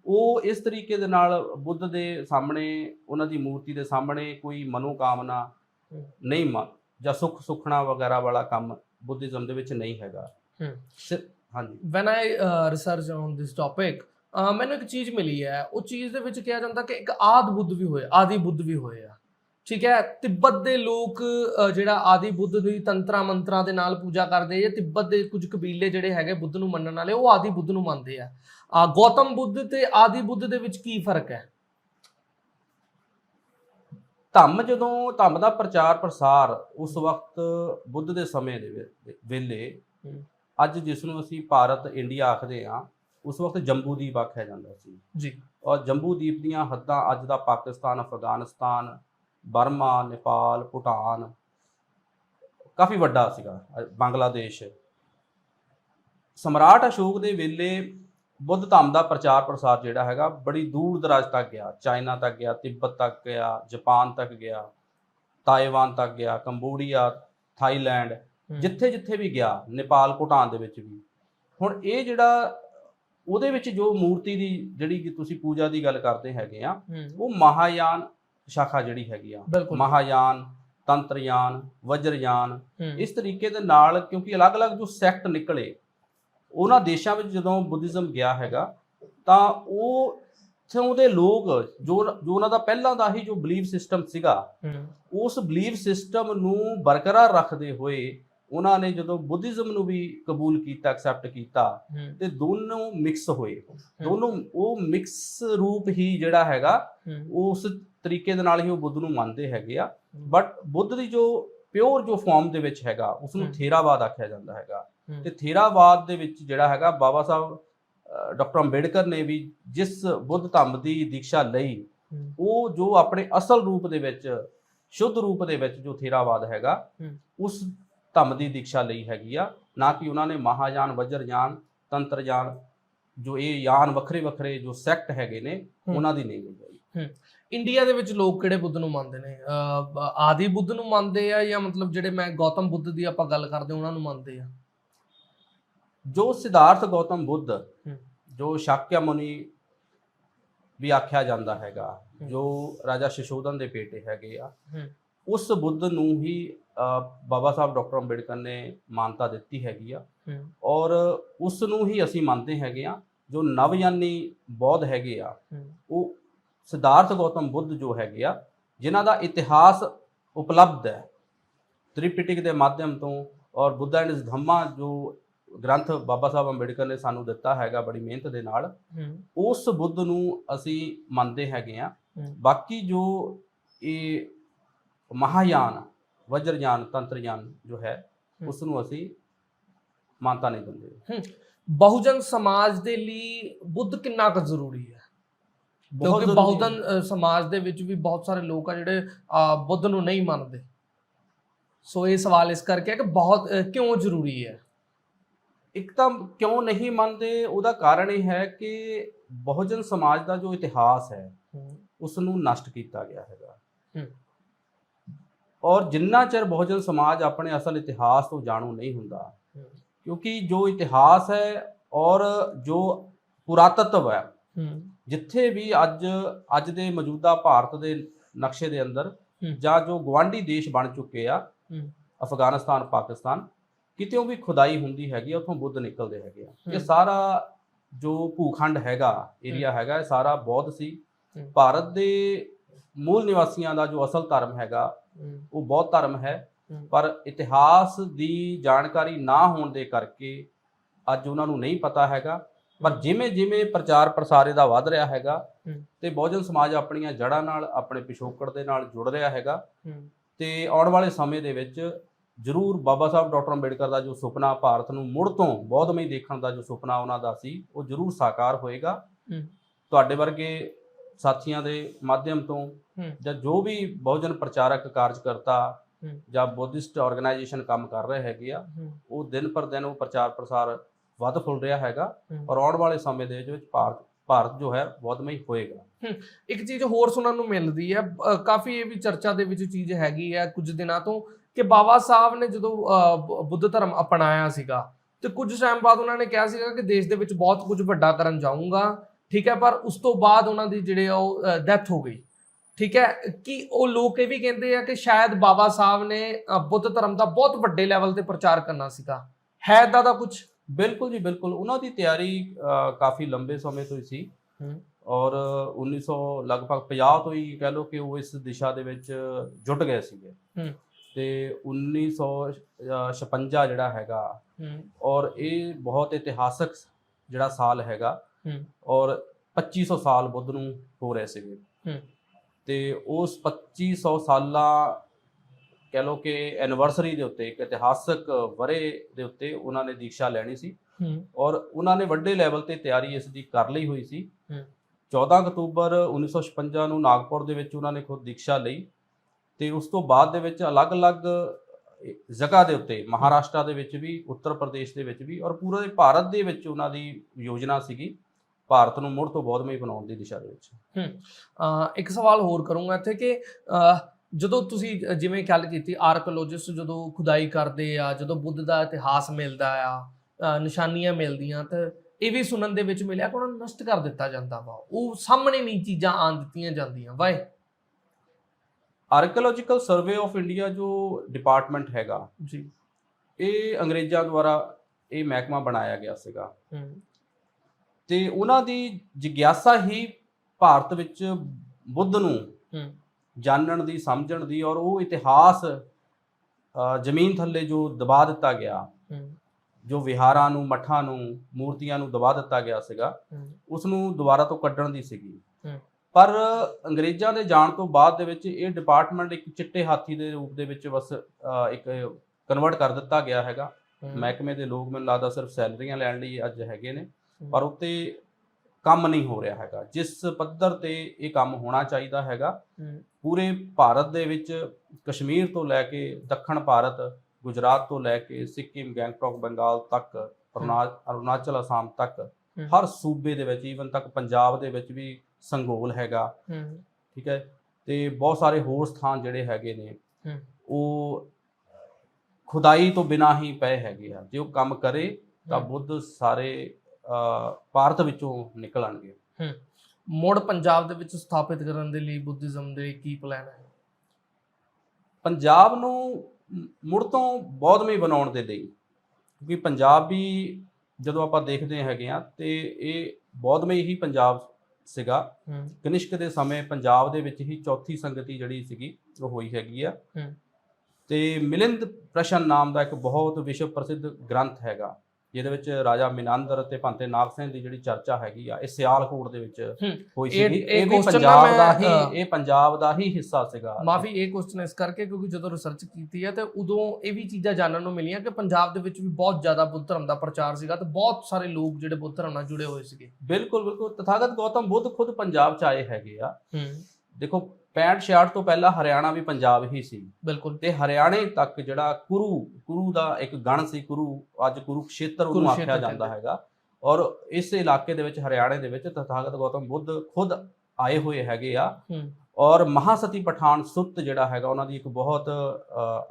ਉਹ ਇਸ ਤਰੀਕੇ ਦੇ ਨਾਲ ਬੁੱਧ ਦੇ ਸਾਹਮਣੇ ਉਹਨਾਂ ਦੀ ਮੂਰਤੀ ਦੇ ਸਾਹਮਣੇ ਕੋਈ ਮਨੋਕਾਮਨਾ ਹੂੰ। ਨਹੀਂ ਜਾਂ ਸੁੱਖ ਸੁਖਣਾ ਵਗੈਰਾ ਵਾਲਾ ਕੰਮ ਬੁੱਧੀਜ਼ਮ ਦੇ ਵਿੱਚ ਨਹੀਂ ਹੈਗਾ ਹਾਂਜੀ। When I research on this topic ਮੈਨੂੰ ਇੱਕ ਚੀਜ਼ ਮਿਲੀ ਹੈ। ਉਹ ਚੀਜ਼ ਦੇ ਵਿੱਚ ਕਿਹਾ ਜਾਂਦਾ ਕਿ ਇੱਕ ਆਦ ਬੁੱਧ ਵੀ ਹੋਏ ਆਦੀ ਬੁੱਧ ਵੀ ਹੋਏ ਆ। ਠੀਕ ਹੈ? ਤਿੱਬਤ ਦੇ ਲੋਕ ਜਿਹੜਾ ਆਦੀ ਬੁੱਧ ਦੀ ਤੰਤਰਾ ਮੰਤਰਾਂ ਦੇ ਨਾਲ ਪੂਜਾ ਕਰਦੇ ਆ ਤਿੱਬਤ ਦੇ ਕੁਝ ਕਬੀਲੇ ਜਿਹੜੇ ਹੈਗੇ ਬੁੱਧ ਨੂੰ ਮੰਨਣ ਵਾਲੇ ਉਹ ਆਦੀ ਬੁੱਧ ਨੂੰ ਮੰਨਦੇ ਆ। ਗੌਤਮ ਬੁੱਧ ਤੇ ਆਦੀ ਬੁੱਧ ਦੇ ਵਿੱਚ ਕੀ ਫ਼ਰਕ ਹੈ? ਧੰਮ ਜਦੋਂ ਧੰਮ ਦਾ ਪ੍ਰਚਾਰ ਪ੍ਰਸਾਰ ਉਸ ਵਕਤ ਬੁੱਧ ਦੇ ਸਮੇਂ ਦੇ ਵੇਲੇ। ਅੱਜ ਜਿਸ ਨੂੰ ਅਸੀਂ ਭਾਰਤ ਇੰਡੀਆ ਆਖਦੇ ਹਾਂ ਉਸ ਵਕਤ ਜੰਬੂ ਦੀਪ ਆਖਿਆ ਜਾਂਦਾ ਸੀ। ਜੀ। ਔਰ ਜੰਬੂ ਦੀਪ ਦੀਆਂ ਹੱਦਾਂ ਅੱਜ ਦਾ ਪਾਕਿਸਤਾਨ ਅਫਗਾਨਿਸਤਾਨ ਬਰਮਾ ਨੇਪਾਲ ਭੂਟਾਨ ਕਾਫੀ ਵੱਡਾ ਸੀਗਾ ਬੰਗਲਾਦੇਸ਼। ਸਮਰਾਟ ਅਸ਼ੋਕ ਦੇ ਵੇਲੇ ਬੁੱਧ ਧੰਮ ਦਾ ਪ੍ਰਚਾਰ ਪ੍ਰਸਾਰ ਜਿਹੜਾ ਹੈਗਾ ਬੜੀ ਦੂਰ ਦਰਾਜ ਤੱਕ ਗਿਆ। ਚਾਈਨਾ ਤੱਕ ਗਿਆ ਤਿੱਬਤ ਤੱਕ ਗਿਆ ਜਾਪਾਨ ਤੱਕ ਗਿਆ ਤਾਇਵਾਨ ਤੱਕ ਗਿਆ ਕੰਬੋਡੀਆ ਥਾਈਲੈਂਡ। ਜਿੱਥੇ ਜਿੱਥੇ ਵੀ ਗਿਆ ਨੇਪਾਲ ਭੂਟਾਨ ਦੇ ਵਿੱਚ ਵੀ। ਹੁਣ ਇਹ ਜਿਹੜਾ ਉਹਦੇ ਵਿੱਚ ਜੋ ਮੂਰਤੀ ਦੀ ਜਿਹੜੀ ਕਿ ਤੁਸੀਂ ਪੂਜਾ ਦੀ ਗੱਲ ਕਰਦੇ ਹੈਗੇ ਆ ਉਹ ਮਹਾਯਾਨ ਸ਼ਾਖਾ ਜਿਹੜੀ ਹੈਗੀ ਆ। ਮਹਾਯਾਨ ਤੰਤਰਯਾਨ ਵਜਰਯਾਨ ਇਸ ਤਰੀਕੇ ਦੇ ਨਾਲ ਕਿਉਂਕਿ ਅਲੱਗ-ਅਲੱਗ ਜੋ ਸੈਕਟ ਨਿਕਲੇ ਉਹਨਾਂ ਦੇਸ਼ਾਂ ਵਿੱਚ ਜਦੋਂ ਬੁੱਧੀਜ਼ਮ ਗਿਆ ਹੈਗਾ ਤਾਂ ਉਹ ਇੱਥੋਂ ਦੇ ਲੋਕ ਜੋ ਜੋ ਉਹਨਾਂ ਦਾ ਪਹਿਲਾਂ ਦਾ ਹੀ ਜੋ ਬਲੀਫ ਸਿਸਟਮ ਸੀਗਾ ਉਸ ਬਲੀਫ ਸਿਸਟਮ ਨੂੰ ਬਰਕਰਾਰ ਰੱਖਦੇ ਹੋਏ ਉਹਨਾਂ ਨੇ ਜਦੋਂ ਬੁੱਧੀਜ਼ਮ ਨੂੰ ਵੀ ਕਬੂਲ ਕੀਤਾ ਐਕਸੈਪਟ ਕੀਤਾ ਤੇ ਦੋਨੋਂ ਮਿਕਸ ਹੋਏ। ਦੋਨੋਂ ਉਹ ਮਿਕਸ ਰੂਪ ਹੀ ਜਿਹੜਾ ਹੈਗਾ ਉਸ ਤਰੀਕੇ ਦੇ ਨਾਲ ਹੀ ਉਹ ਬੁੱਧ ਨੂੰ ਮੰਨਦੇ ਹੈਗੇ ਆ। ਬਟ ਬੁੱਧ ਦੀ ਜੋ ਪਿਓਰ ਜੋ ਫਾਰਮ ਦੇ ਵਿੱਚ ਹੈਗਾ ਉਸ ਨੂੰ। ਥੇਰਾਵਾਦ ਆਖਿਆ ਜਾਂਦਾ ਹੈਗਾ। ਤੇ ਥੇਰਾਵਾਦ ਦੇ ਵਿੱਚ ਜਿਹੜਾ ਹੈਗਾ ਬਾਬਾ ਸਾਹਿਬ ਡਾਕਟਰ ਅੰਬੇਡਕਰ ਨੇ ਵੀ ਜਿਸ ਬੁੱਧ ਧੰਮ ਦੀ ਦੀਕਸ਼ਾ ਲਈ ਉਹ ਜੋ ਆਪਣੇ ਅਸਲ ਰੂਪ ਦੇ ਵਿੱਚ ਸ਼ੁੱਧ ਰੂਪ ਦੇ ਵਿੱਚ ਜੋ ਥੇਰਾਵਾਦ ਹੈਗਾ। ਉਸ ਧੰਮ ਦੀ ਦੀਕਸ਼ਾ ਲਈ ਹੈਗੀ ਆ ਨਾ ਕਿ ਉਹਨਾਂ ਨੇ ਮਹਾਯਾਨ ਵਜਰਯਾਨ ਤੰਤਰਯਾਨ ਜੋ ਇਹ ਯਾਨ ਵੱਖਰੇ ਵੱਖਰੇ ਜੋ ਸੈਕਟ ਹੈਗੇ ਨੇ। ਉਹਨਾਂ ਦੀ ਨਹੀਂ ਲਈ ਇੰਡੀਆ ਦੇ ਵਿੱਚ ਲੋਕ ਕਿਹੜੇ ਬੁੱਧ ਨੂੰ ਮੰਨਦੇ ਨੇ ਆਦੀ ਬੁੱਧ ਨੂੰ ਮੰਨਦੇ ਆ ਜਾਂ ਮਤਲਬ ਜਿਹੜੇ ਮੈਂ ਗੌਤਮ ਬੁੱਧ ਦੀ ਆਪਾਂ ਗੱਲ ਕਰਦੇ ਉਹਨਾਂ ਨੂੰ ਮੰਨਦੇ ਆ ਜੋ ਸਿਧਾਰਥ ਗੌਤਮ ਬੁੱਧ। ਜੋ ਸ਼ਾਕਿਆ ਮੁਨੀ ਵੀ ਆਖਿਆ ਜਾਂਦਾ ਹੈਗਾ। ਜੋ ਰਾਜਾ ਸ਼ਿਸ਼ੋਦਨ ਦੇ ਬੇਟੇ ਹੈਗੇ ਆ। ਉਸ ਬੁੱਧ ਨੂੰ ਹੀ ਬਾਬਾ ਸਾਹਿਬ ਡਾਕਟਰ ਅੰਬੇਡਕਰ ਨੇ ਮਾਨਤਾ ਦਿੱਤੀ ਹੈਗੀ ਆ। ਔਰ ਉਸ ਨੂੰ ਹੀ ਅਸੀਂ ਮੰਨਦੇ ਹੈਗੇ ਆ ਜੋ ਨਵਯਾਨੀ ਬੌਧ ਹੈਗੇ ਆ ਉਹ ਸਿਧਾਰਥ ਗੌਤਮ ਬੁੱਧ ਜੋ ਹੈਗੇ ਆ ਜਿਨ੍ਹਾਂ ਦਾ ਇਤਿਹਾਸ ਉਪਲਬਧ ਹੈ। ਤ੍ਰਿਪਿਟਕ ਦੇ ਮਾਧਿਅਮ ਤੋਂ ਔਰ ਬੁੱਧਾ ਐਂਡ ਇਸ ਧੰਮਾ ਜੋ ਗ੍ਰੰਥ ਬਾਬਾ ਸਾਹਿਬ ਅੰਬੇਡਕਰ ਨੇ ਸਾਨੂੰ ਦਿੱਤਾ ਹੈਗਾ ਬੜੀ ਮਿਹਨਤ ਦੇ ਨਾਲ ਉਸ ਬੁੱਧ ਨੂੰ ਅਸੀਂ ਮੰਨਦੇ ਹੈਗੇ ਆ। ਬਾਕੀ ਜੋ ਇਹ ਮਹਾਯਾਨ ਵਜਰਯਾਨ ਤੰਤਰਯਾਨ ਜੋ ਹੈ। ਉਸ ਨੂੰ ਅਸੀਂ ਮਾਨਤਾ ਨਹੀਂ ਦਿੰਦੇ। ਬਹੁਜਨ ਸਮਾਜ ਦੇ ਲਈ ਬੁੱਧ ਕਿੰਨਾ ਕੁ ਜ਼ਰੂਰੀ ਹੈ? ਕਿਉਂਕਿ ਬਹੁਜਨ ਸਮਾਜ ਦੇ ਵਿੱਚ ਵੀ ਬਹੁਤ ਸਾਰੇ ਲੋਕ ਆ ਜਿਹੜੇ ਬੁੱਧ ਨੂੰ ਨਹੀਂ ਮੰਨਦੇ। ਸੋ ਇਹ ਸਵਾਲ ਇਸ ਕਰਕੇ ਹੈ ਕਿ ਬਹੁਤ ਕਿਉਂ ਜ਼ਰੂਰੀ ਹੈ? ਇੱਕ ਤਾਂ ਕਿਉਂ ਨਹੀਂ ਮੰਨਦੇ ਉਹਦਾ ਕਾਰਨ ਇਹ ਹੈ ਕਿ ਬਹੁਜਨ ਸਮਾਜ ਦਾ ਜੋ ਇਤਿਹਾਸ ਹੈ ਉਸ ਨੂੰ ਨਸ਼ਟ ਕੀਤਾ ਗਿਆ ਹੈਗਾ। ਔਰ ਜਿੰਨਾ ਚਿਰ ਬਹੁਜਨ ਸਮਾਜ ਆਪਣੇ ਅਸਲ ਇਤਿਹਾਸ ਤੋਂ ਜਾਣੂ ਨਹੀਂ ਹੁੰਦਾ। ਕਿਉਂਕਿ ਜੋ ਇਤਿਹਾਸ ਹੈ ਔਰ ਜੋ ਪੁਰਾਤਤਵ ਹੈ ਜਿੱਥੇ ਵੀ ਅੱਜ ਅੱਜ ਦੇ ਮੌਜੂਦਾ ਭਾਰਤ ਦੇ ਨਕਸ਼ੇ ਦੇ ਅੰਦਰ। ਜਾਂ ਜੋ ਗਵਾਂਢੀ ਦੇਸ਼ ਬਣ ਚੁੱਕੇ ਆ। ਅਫਗਾਨਿਸਤਾਨ ਪਾਕਿਸਤਾਨ ਕਿਤੇੋਂ ਵੀ ਖੁਦਾਈ ਹੁੰਦੀ ਹੈਗੀ ਉੱਥੋਂ ਬੁੱਧ ਨਿਕਲਦੇ ਹੈਗੇ ਆ ਇਹ। ਸਾਰਾ ਜੋ ਭੂਖੰਡ ਹੈਗਾ ਏਰੀਆ ਹੈਗਾ ਇਹ ਸਾਰਾ ਬੌਧ ਸੀ। ਭਾਰਤ ਦੇ ਮੂਲ ਨਿਵਾਸੀਆਂ ਦਾ ਜੋ ਅਸਲ ਧਰਮ ਹੈਗਾ ਉਹ ਬੌਧ ਧਰਮ ਹੈ। ਪਰ ਇਤਿਹਾਸ ਦੀ ਜਾਣਕਾਰੀ ਨਾ ਹੋਣ ਦੇ ਕਰਕੇ ਅੱਜ ਉਹਨਾਂ ਨੂੰ ਨਹੀਂ ਪਤਾ ਹੈਗਾ। ਪਰ ਜਿਵੇਂ ਜਿਵੇਂ ਪ੍ਰਚਾਰ ਪ੍ਰਸਾਰ ਇਹਦਾ ਵੱਧ ਰਿਹਾ ਹੈਗਾ। ਤੇ ਬਹੁਜਨ ਸਮਾਜ ਆਪਣੀਆਂ ਜੜ੍ਹਾਂ ਨਾਲ ਆਪਣੇ ਪਿਛੋਕੜ ਦੇ ਨਾਲ ਜੁੜ ਰਿਹਾ ਹੈਗਾ। ਤੇ ਆਉਣ ਵਾਲੇ ਸਮੇਂ ਦੇ ਵਿੱਚ ਜ਼ਰੂਰ ਬਾਬਾ ਸਾਹਿਬ ਡਾਕਟਰ ਅੰਬੇਡਕਰ ਦਾ ਜੋ ਸੁਪਨਾ ਭਾਰਤ ਨੂੰ ਮੁੜ ਤੋਂ ਬੌਧਮਈ ਦੇਖਣ ਦਾ ਜੋ ਸੁਪਨਾ ਉਹਨਾਂ ਦਾ ਸੀ ਉਹ ਜ਼ਰੂਰ ਸਾਕਾਰ ਹੋਏਗਾ। ਤੁਹਾਡੇ ਵਰਗੇ ਸਾਥੀਆਂ ਦੇ ਮਾਧਿਅਮ ਤੋਂ। ਜਾਂ ਜੋ ਵੀ ਬਹੁਜਨ ਪ੍ਰਚਾਰਕ ਕਾਰਜਕਰਤਾ। ਜਾਂ ਬੁੱਧਿਸਟ ਆਰਗੇਨਾਈਜੇਸ਼ਨ ਕੰਮ ਕਰ ਰਹੇ ਹੈਗੇ ਆ ਉਹ ਦਿਨ ਪਰ ਦਿਨ ਉਹ ਪ੍ਰਚਾਰ ਪ੍ਰਸਾਰ ਵੱਧ ਫੁੱਲ ਰਿਹਾ ਹੈਗਾ। ਔਰ ਆਉਣ ਵਾਲੇ ਸਮੇਂ ਦੇ ਵਿੱਚ ਭਾਰਤ ਭਾਰਤ ਜੋ ਹੈ ਬੌਧਮਈ ਹੋਏਗਾ ਇੱਕ ਚੀਜ਼ ਹੋਰ ਸੁਣਨ ਨੂੰ ਮਿਲਦੀ ਹੈ ਕਾਫੀ ਇਹ ਵੀ ਚਰਚਾ ਦੇ ਵਿੱਚ ਚੀਜ਼ ਹੈਗੀ ਹੈ ਕੁਝ ਦਿਨਾਂ ਤੋਂ ਕਿ ਬਾਬਾ ਸਾਹਿਬ ਨੇ ਜਦੋਂ ਬੁੱਧ ਧਰਮ ਅਪਣਾਇਆ ਸੀਗਾ ਤੇ ਕੁਝ ਟਾਈਮ ਬਾਅਦ ਉਹਨਾਂ ਨੇ ਕਿਹਾ ਸੀਗਾ ਕਿ ਦੇਸ਼ ਦੇ ਵਿੱਚ ਬਹੁਤ ਕੁਝ ਵੱਡਾ ਕਰਨ ਜਾਊਂਗਾ ਠੀਕ ਹੈ ਪਰ ਉਸ ਤੋਂ ਬਾਅਦ ਉਹਨਾਂ ਦੀ ਜਿਹੜੇ ਉਹ ਡੈਥ ਹੋ ਗਈ ਠੀਕ ਹੈ ਕਿ ਉਹ ਲੋਕ ਇਹ ਵੀ ਕਹਿੰਦੇ ਆ ਕਿ ਸ਼ਾਇਦ ਬਾਬਾ ਸਾਹਿਬ ਨੇ ਬੁੱਧ ਧਰਮ ਦਾ ਬਹੁਤ ਵੱਡੇ ਲੈਵਲ ਤੇ ਪ੍ਰਚਾਰ ਕਰਨਾ ਸੀਗਾ ਹੈ ਇਦਾਂ ਦਾ ਕੁਝ ਬਿਲਕੁਲ ਜੀ ਬਿਲਕੁਲ ਉਹਨਾਂ ਦੀ ਤਿਆਰੀ ਕਾਫੀ ਲੰਬੇ ਸਮੇਂ ਤੋਂ ਹੀ ਸੀ। ਔਰ 1900 ਲਗਭਗ 50 ਤੋਂ ਹੀ ਕਹਿ ਲਓ ਕਿ ਉਹ ਇਸ ਦਿਸ਼ਾ ਦੇ ਵਿੱਚ ਜੁਟ ਗਏ ਸੀਗੇ। ਤੇ 1956 ਜਿਹੜਾ ਹੈਗਾ ਔਰ ਇਹ ਬਹੁਤ ਇਤਿਹਾਸਕ ਜਿਹੜਾ ਸਾਲ ਹੈਗਾ। ਔਰ 2500 ਸਾਲ ਬੁੱਧ ਨੂੰ ਹੋ ਰਹੇ ਸੀਗੇ। ਹੂੰ। ਤੇ ਉਸ 2500 ਸਾਲਾਂ ਕਹਿ ਲਓ ਕਿ ਐਨੀਵਰਸਰੀ ਦੇ ਉੱਤੇ ਇੱਕ ਇਤਿਹਾਸਕ ਵਰੇ ਦੇ ਉੱਤੇ ਉਹਨਾਂ ਨੇ ਦੀਕਸ਼ਾ ਲੈਣੀ ਸੀ। ਹੂੰ। ਔਰ ਉਹਨਾਂ ਨੇ ਵੱਡੇ ਲੈਵਲ ਤੇ ਤਿਆਰੀ ਇਸ ਦੀ ਕਰ ਲਈ ਹੋਈ ਸੀ। ਹੂੰ। 14 ਅਕਤੂਬਰ 1956 ਨੂੰ ਨਾਗਪੁਰ ਦੇ ਵਿੱਚ ਉਹਨਾਂ ਨੇ ਖੁਦ ਦੀਕਸ਼ਾ ਲਈ। ਤੇ ਉਸ ਤੋਂ ਬਾਅਦ ਦੇ ਵਿੱਚ ਅਲੱਗ-ਅਲੱਗ ਜਗ੍ਹਾ ਦੇ ਉੱਤੇ ਮਹਾਰਾਸ਼ਟਰ ਦੇ ਵਿੱਚ ਵੀ ਉੱਤਰ ਪ੍ਰਦੇਸ਼ ਦੇ ਵਿੱਚ ਵੀ ਔਰ ਪੂਰੇ ਭਾਰਤ ਦੇ ਵਿੱਚ ਉਹਨਾਂ ਦੀ ਯੋਜਨਾ ਸੀਗੀ। ਭਾਰਤ ਨੂੰ ਮੁੜ ਤੋਂ ਬੌਧਮਈ ਬਣਾਉਣ ਦੀ ਦਿਸ਼ਾ ਦੇ ਵਿੱਚ। ਅਹ ਇੱਕ ਸਵਾਲ ਹੋਰ ਕਰੂੰਗਾ ਇੱਥੇ ਕਿ ਜਦੋਂ ਤੁਸੀਂ ਜਿਵੇਂ ਗੱਲ ਕੀਤੀ ਆਰਕੋਲੋਜਿਸਟ ਜਦੋਂ ਖੁਦਾਈ ਕਰਦੇ ਆ ਜਦੋਂ ਬੁੱਧ ਦਾ ਇਤਿਹਾਸ ਮਿਲਦਾ ਆ ਨਿਸ਼ਾਨੀਆਂ ਮਿਲਦੀਆਂ ਤਾਂ ਇਹ ਵੀ ਸੁਣਨ ਦੇ ਵਿੱਚ ਮਿਲਿਆ ਕਿ ਉਹਨਾਂ ਨੂੰ ਨਸ਼ਟ ਕਰ ਦਿੱਤਾ ਜਾਂਦਾ ਵਾ। ਉਹ ਸਾਹਮਣੇ ਨਹੀਂ ਚੀਜ਼ਾਂ ਆਣ ਦਿੱਤੀਆਂ ਜਾਂਦੀਆਂ। Y. Archaeological survey of India ਜੋ ਡਿਪਾਰਟਮੈਂਟ ਹੈਗਾ ਜੀ। ਇਹ ਅੰਗਰੇਜ਼ਾਂ ਦੁਆਰਾ ਇਹ ਮਹਿਕਮਾ ਬਣਾਇਆ ਗਿਆ ਸੀਗਾ। ਹੂੰ। ਤੇ ਉਹਨਾਂ ਦੀ ਜਿਗਿਆਸਾ ਹੀ ਭਾਰਤ ਵਿੱਚ ਬੁੱਧ ਨੂੰ ਜਾਣਨ ਦੀ ਸਮਝਣ ਦੀ ਔਰ ਉਹ ਇਤਿਹਾਸ ਜ਼ਮੀਨ ਥੱਲੇ ਜੋ ਦਬਾ ਦਿੱਤਾ ਗਿਆ ਜੋ ਵਿਹਾਰਾਂ ਨੂੰ ਮਠਾਂ ਨੂੰ ਮੂਰਤੀਆਂ ਨੂੰ ਦਬਾ ਦਿੱਤਾ ਗਿਆ ਸੀਗਾ ਉਸ ਨੂੰ ਦੁਬਾਰਾ ਤੋਂ ਕੱਢਣ ਦੀ ਸੀਗੀ। ਪਰ ਅੰਗਰੇਜ਼ਾਂ ਦੇ ਜਾਣ ਤੋਂ ਬਾਅਦ ਦੇ ਵਿੱਚ ਇਹ ਡਿਪਾਰਟਮੈਂਟ ਇੱਕ ਚਿੱਟੇ ਹਾਥੀ ਦੇ ਰੂਪ ਦੇ ਵਿੱਚ ਬਸ ਇੱਕ ਕਨਵਰਟ ਕਰ ਦਿੱਤਾ ਗਿਆ ਹੈਗਾ। ਮਹਿਕਮੇ ਦੇ ਲੋਕ ਮੈਨੂੰ ਲੱਗਦਾ ਸਿਰਫ ਸੈਲਰੀਆਂ ਲੈਣ ਲਈ ਅੱਜ ਹੈਗੇ ਨੇ। ਪਰ ਉੱਤੇ ਕੰਮ ਨਹੀਂ ਹੋ ਰਿਹਾ ਹੈਗਾ। ਜਿਸ ਪੱਧਰ ਤੇ ਇਹ ਕੰਮ ਹੋਣਾ ਚਾਹੀਦਾ ਹੈਗਾ ਪੂਰੇ ਭਾਰਤ ਦੇ ਵਿੱਚ ਕਸ਼ਮੀਰ ਤੋਂ ਲੈ ਕੇ ਦੱਖਣ ਭਾਰਤ ਗੁਜਰਾਤ ਤੋਂ ਲੈ ਕੇ ਸਿੱਕਿਮ ਗੈਂਗਟੌਕ ਬੰਗਾਲ ਤੱਕ ਅਰੁਣਾ- ਅਰੁਣਾਚਲ ਅਸਾਮ ਤੱਕ। ਹਰ ਸੂਬੇ ਦੇ ਵਿੱਚ ਈਵਨ ਤੱਕ ਪੰਜਾਬ ਦੇ ਵਿੱਚ ਵੀ ਸੰਗੋਲ ਹੈਗਾ। ਠੀਕ ਹੈ? ਤੇ ਬਹੁਤ ਸਾਰੇ ਹੋਰ ਸਥਾਨ ਜਿਹੜੇ ਹੈਗੇ ਨੇ। ਉਹ ਖੁਦਾਈ ਤੋਂ ਬਿਨਾ ਹੀ ਪਏ ਹੈਗੇ ਆ। ਜੇ ਉਹ ਕੰਮ ਕਰੇ ਤਾਂ। ਬੁੱਧ ਸਾਰੇ ਭਾਰਤ ਵਿੱਚੋਂ ਨਿਕਲਣਗੇ। ਮੁੜ ਪੰਜਾਬ ਦੇ ਵਿੱਚ ਸਥਾਪਿਤ ਕਰਨ ਦੇ ਲਈ ਬੁੱਧਿਜ਼ਮ ਦੇ ਕੀ ਪਲਾਨ ਹੈ? ਪੰਜਾਬ ਨੂੰ ਮੁੜ ਤੋਂ ਬੌਧਮਈ ਬਣਾਉਣ ਦੇ ਲਈ ਕਿਉਂਕਿ ਪੰਜਾਬ ਵੀ ਜਦੋਂ ਆਪਾਂ ਦੇਖਦੇ ਹੈਗੇ ਆ ਤੇ ਇਹ ਬੌਧਮਈ ਹੀ ਪੰਜਾਬ ਸੀਗਾ। ਕਨਿਸ਼ਕ ਦੇ ਸਮੇਂ ਪੰਜਾਬ ਦੇ ਵਿੱਚ ਹੀ ਚੌਥੀ ਸੰਗਤੀ ਜਿਹੜੀ ਸੀਗੀ ਉਹ ਹੋਈ ਹੈਗੀ ਆ। ਤੇ ਮਿਲਿੰਦ ਪ੍ਰਸ਼ਨ ਨਾਮ ਦਾ ਇੱਕ ਬਹੁਤ ਵਿਸ਼ਵ ਪ੍ਰਸਿੱਧ ਗ੍ਰੰਥ ਹੈਗਾ। ਜਿਹਦੇ ਵਿੱਚ ਰਾਜਾ ਮਿਨੰਦਰ ਤੇ ਭੰਤੇ ਨਾਗ ਸਿੰਘ ਦੀ ਜਿਹੜੀ ਚਰਚਾ ਹੈਗੀ ਆ ਇਹ ਸਿਆਲਕੋਟ ਦੇ ਵਿੱਚ। ਹੋਈ ਸੀਗੀ। ਇਹ ਵੀ ਪੰਜਾਬ ਦਾ ਹੀ ਇਹ ਪੰਜਾਬ ਦਾ ਹੀ ਹਿੱਸਾ ਸੀਗਾ। ਮਾਫੀ ਇਹ ਕੁਐਸਚਨ ਇਸ ਕਰਕੇ ਕਿਉਂਕਿ ਜਦੋਂ ਰਿਸਰਚ ਕੀਤੀ ਹੈ ਤੇ ਉਦੋਂ ਇਹ ਵੀ ਚੀਜ਼ਾਂ ਜਾਣਨ ਨੂੰ ਮਿਲੀਆਂ ਕਿ ਪੰਜਾਬ ਦੇ ਵਿੱਚ ਵੀ ਬਹੁਤ ਜ਼ਿਆਦਾ ਬੁੱਧ ਧਰਮ ਦਾ ਪ੍ਰਚਾਰ ਸੀਗਾ ਤੇ ਬਹੁਤ ਸਾਰੇ ਲੋਕ ਜਿਹੜੇ ਬੁੱਧ ਧਰਮ ਨਾਲ ਜੁੜੇ ਹੋਏ ਸੀਗੇ। ਬਿਲਕੁਲ ਬਿਲਕੁਲ। ਤਥਾਗਤ ਗੌਤਮ ਬੁੱਧ ਖੁਦ ਪੰਜਾਬ ਚ ਆਏ ਹੈਗੇ ਆ। ਹੂੰ। ਦੇਖੋ 65 66 ਤੋਂ ਪਹਿਲਾਂ ਹਰਿਆਣਾ ਵੀ ਪੰਜਾਬ ਹੀ ਸੀ। ਬਿਲਕੁਲ। ਤੇ ਹਰਿਆਣੇ ਤੱਕ ਜਿਹੜਾ ਕੁਰੂ ਕੁਰੂ ਦਾ ਇੱਕ ਗਣ ਸੀ ਕੁਰੂ ਅੱਜ ਕੁਰੂਕਸ਼ੇਤਰ ਉਹਨੂੰ ਕੁਰੂਕਸ਼ੇਤਰ ਆਖਿਆ ਜਾਂਦਾ। ਹੈਗਾ। ਔਰ ਇਸ ਇਲਾਕੇ ਦੇ ਵਿੱਚ ਹਰਿਆਣੇ ਦੇ ਵਿੱਚ ਤਥਾਗਤ ਗੌਤਮ ਬੁੱਧ ਖੁਦ ਆਏ ਹੋਏ ਹੈਗੇ ਆ। ਔਰ ਮਹਾਸਤੀ ਪਠਾਨ ਸੁੱਤ ਜਿਹੜਾ ਹੈਗਾ ਉਹਨਾਂ ਦੀ ਇੱਕ ਬਹੁਤ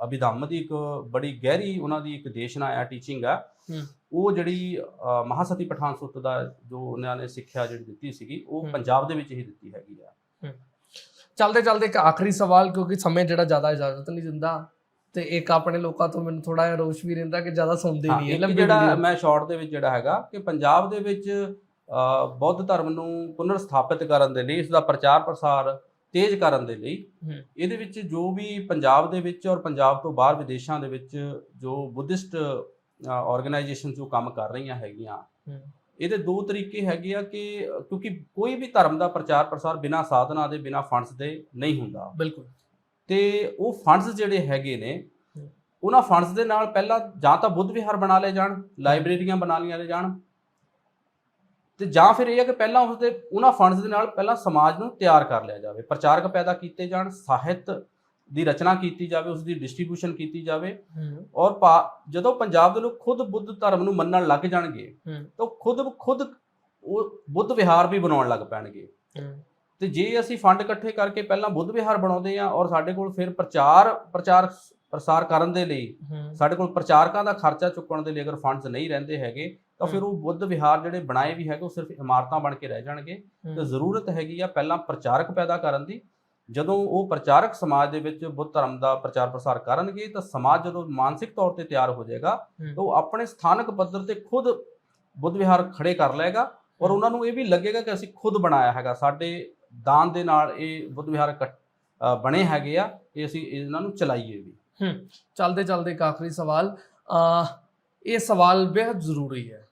ਅਭਿਧੰਮ ਦੀ ਇੱਕ ਬੜੀ ਗਹਿਰੀ ਉਹਨਾਂ ਦੀ ਇੱਕ ਦੇਸ਼ਨਾ ਆ ਟੀਚਿੰਗ ਆ। ਉਹ ਜਿਹੜੀ ਮਹਾਸਤੀ ਪਠਾਨ ਸੁੱਤ ਦਾ ਜੋ ਉਹਨਾਂ ਨੇ ਸਿੱਖਿਆ ਜਿਹੜੀ ਦਿੱਤੀ ਸੀਗੀ ਉਹ। ਪੰਜਾਬ ਦੇ ਵਿੱਚ ਹੀ ਦਿੱਤੀ ਹੈਗੀ ਆ। ਚਲਦੇ ਚਲਦੇ ਇੱਕ ਆਖਰੀ ਸਵਾਲ ਕਿਉਂਕਿ ਸਮੇਂ ਜਿਹੜਾ ਜ਼ਿਆਦਾ ਇਜਾਜ਼ਤ ਨਹੀਂ ਦਿੰਦਾ ਤੇ ਇੱਕ ਆਪਣੇ ਲੋਕਾਂ ਤੋਂ ਮੈਨੂੰ ਥੋੜਾ ਜਿਹਾ ਰੋਸ਼ ਵੀ ਰਹਿੰਦਾ ਕਿ ਜ਼ਿਆਦਾ ਸੁਣਦੇ ਨਹੀਂ ਲੰਬੀ ਜਿਹੜਾ ਮੈਂ ਸ਼ਾਰਟ ਦੇ ਵਿੱਚ ਜਿਹੜਾ ਹੈਗਾ ਕਿ ਪੰਜਾਬ ਦੇ ਵਿੱਚ ਬੌੱਧ ਧਰਮ ਨੂੰ ਪੁਨਰ ਸਥਾਪਿਤ ਕਰਨ ਦੇ ਲਈ ਇਸ ਦਾ ਪ੍ਰਚਾਰ ਪ੍ਰਸਾਰ ਤੇਜ਼ ਕਰਨ ਦੇ ਲਈ। ਇਹਦੇ ਵਿੱਚ ਜੋ ਵੀ ਪੰਜਾਬ ਦੇ ਵਿੱਚ ਔਰ ਪੰਜਾਬ ਤੋਂ ਬਾਹਰ ਵਿਦੇਸ਼ਾਂ ਦੇ ਵਿੱਚ ਜੋ ਬੁੱਧਿਸਟ ਆਰਗੇਨਾਈਜੇਸ਼ਨ ਜੋ ਕੰਮ ਕਰ ਰਹੀਆਂ ਹੈਗੀਆਂ। ਇਹਦੇ ਦੋ ਤਰੀਕੇ ਹੈਗੇ ਆ ਕਿ ਕਿਉਂਕਿ ਕੋਈ ਵੀ ਧਰਮ ਦਾ ਪ੍ਰਚਾਰ ਪ੍ਰਸਾਰ ਬਿਨਾਂ ਸਾਧਨਾ ਦੇ ਬਿਨਾਂ ਫੰਡਸ ਦੇ ਨਹੀਂ ਹੁੰਦਾ ਬਿਲਕੁਲ ਤੇ ਉਹ ਫੰਡਸ ਜਿਹੜੇ ਹੈਗੇ ਨੇ। ਉਹਨਾਂ ਫੰਡਸ ਦੇ ਨਾਲ ਪਹਿਲਾਂ ਜਾਂ ਤਾਂ ਬੁੱਧ ਵਿਹਾਰ ਬਣਾ ਲਏ ਜਾਣ ਲਾਇਬ੍ਰੇਰੀਆਂ ਬਣਾ ਲਈਆਂ ਜਾਣ ਤੇ ਜਾਂ ਫਿਰ ਇਹ ਹੈ ਕਿ ਪਹਿਲਾਂ ਉਸਦੇ ਉਹਨਾਂ ਫੰਡਸ ਦੇ ਨਾਲ ਪਹਿਲਾਂ ਸਮਾਜ ਨੂੰ ਤਿਆਰ ਕਰ ਲਿਆ ਜਾਵੇ ਪ੍ਰਚਾਰਕ ਪੈਦਾ ਕੀਤੇ ਜਾਣ ਸਾਹਿਤ ਦੀ ਰਚਨਾ ਕੀਤੀ ਜਾਵੇ ਉਸ ਦੀ ਡਿਸਟ੍ਰੀਬਿਊਸ਼ਨ ਕੀਤੀ ਜਾਵੇ ਔਰ ਜਦੋਂ ਪੰਜਾਬ ਦੇ ਲੋਕ ਖੁਦ ਬੁੱਧ ਧਰਮ ਨੂੰ ਮੰਨਣ ਲੱਗ ਜਾਣਗੇ ਤਾਂ ਖੁਦ ਖੁਦ ਉਹ ਬੁੱਧ ਵਿਹਾਰ ਵੀ ਬਣਾਉਣ ਲੱਗ ਪੈਣਗੇ। ਤੇ ਜੇ ਅਸੀਂ ਫੰਡ ਇਕੱਠੇ ਕਰਕੇ ਪਹਿਲਾਂ ਬੁੱਧ ਵਿਹਾਰ ਬਣਾਉਂਦੇ ਆ ਔਰ ਸਾਡੇ ਕੋਲ ਫਿਰ ਪ੍ਰਚਾਰ ਪ੍ਰਚਾਰ ਪ੍ਰਸਾਰ ਕਰਨ ਦੇ ਲਈ ਸਾਡੇ ਕੋਲ ਪ੍ਰਚਾਰਕਾਂ ਦਾ ਖਰਚਾ ਚੁੱਕਣ ਦੇ ਲਈ ਅਗਰ ਫੰਡਸ ਨਹੀਂ ਰਹਿੰਦੇ ਹੈਗੇ ਤਾਂ ਫਿਰ ਉਹ ਬੁੱਧ ਵਿਹਾਰ ਜਿਹੜੇ ਬਣਾਏ ਵੀ ਹੈਗੇ ਉਹ ਸਿਰਫ ਇਮਾਰਤਾਂ ਬਣ ਕੇ ਰਹਿ ਜਾਣਗੇ। ਤੇ ਜ਼ਰੂਰਤ ਹੈਗੀ ਆ ਪਹਿਲਾਂ ਪ੍ਰਚਾਰਕ ਪੈਦਾ ਕਰਨ ਦੀ ਜਦੋਂ ਉਹ ਪ੍ਰਚਾਰਕ ਸਮਾਜ ਦੇ ਵਿੱਚ ਬੁੱਧ ਧਰਮ ਦਾ ਪ੍ਰਚਾਰ ਪ੍ਰਸਾਰ ਕਰਨਗੇ ਤਾਂ ਸਮਾਜ ਜਦੋਂ ਮਾਨਸਿਕ ਤੌਰ ਤੇ ਤਿਆਰ ਹੋ ਜਾਏਗਾ ਹੂੰ। ਤਾਂ ਉਹ ਆਪਣੇ ਸਥਾਨਕ ਪੱਧਰ ਤੇ ਖੁਦ ਬੁੱਧ ਵਿਹਾਰ ਖੜੇ ਕਰ ਲਏਗਾ ਔਰ ਹੂੰ। ਉਹਨਾਂ ਨੂੰ ਇਹ ਵੀ ਲੱਗੇਗਾ ਕਿ ਅਸੀਂ ਖੁਦ ਬਣਾਇਆ ਹੈਗਾ ਸਾਡੇ ਦਾਨ ਦੇ ਨਾਲ ਇਹ ਬੁੱਧ ਵਿਹਾਰ ਬਣੇ ਹੈਗੇ ਆ ਇਹ ਅਸੀਂ ਇਹਨਾਂ ਨੂੰ ਚਲਾਈਏ ਵੀ ਚਲਦੇ ਚਲਦੇ ਇੱਕ ਆਖਰੀ ਸਵਾਲ ਆ ਇਹ ਸਵਾਲ ਬੇहद ਜ਼ਰੂਰੀ ਹੈ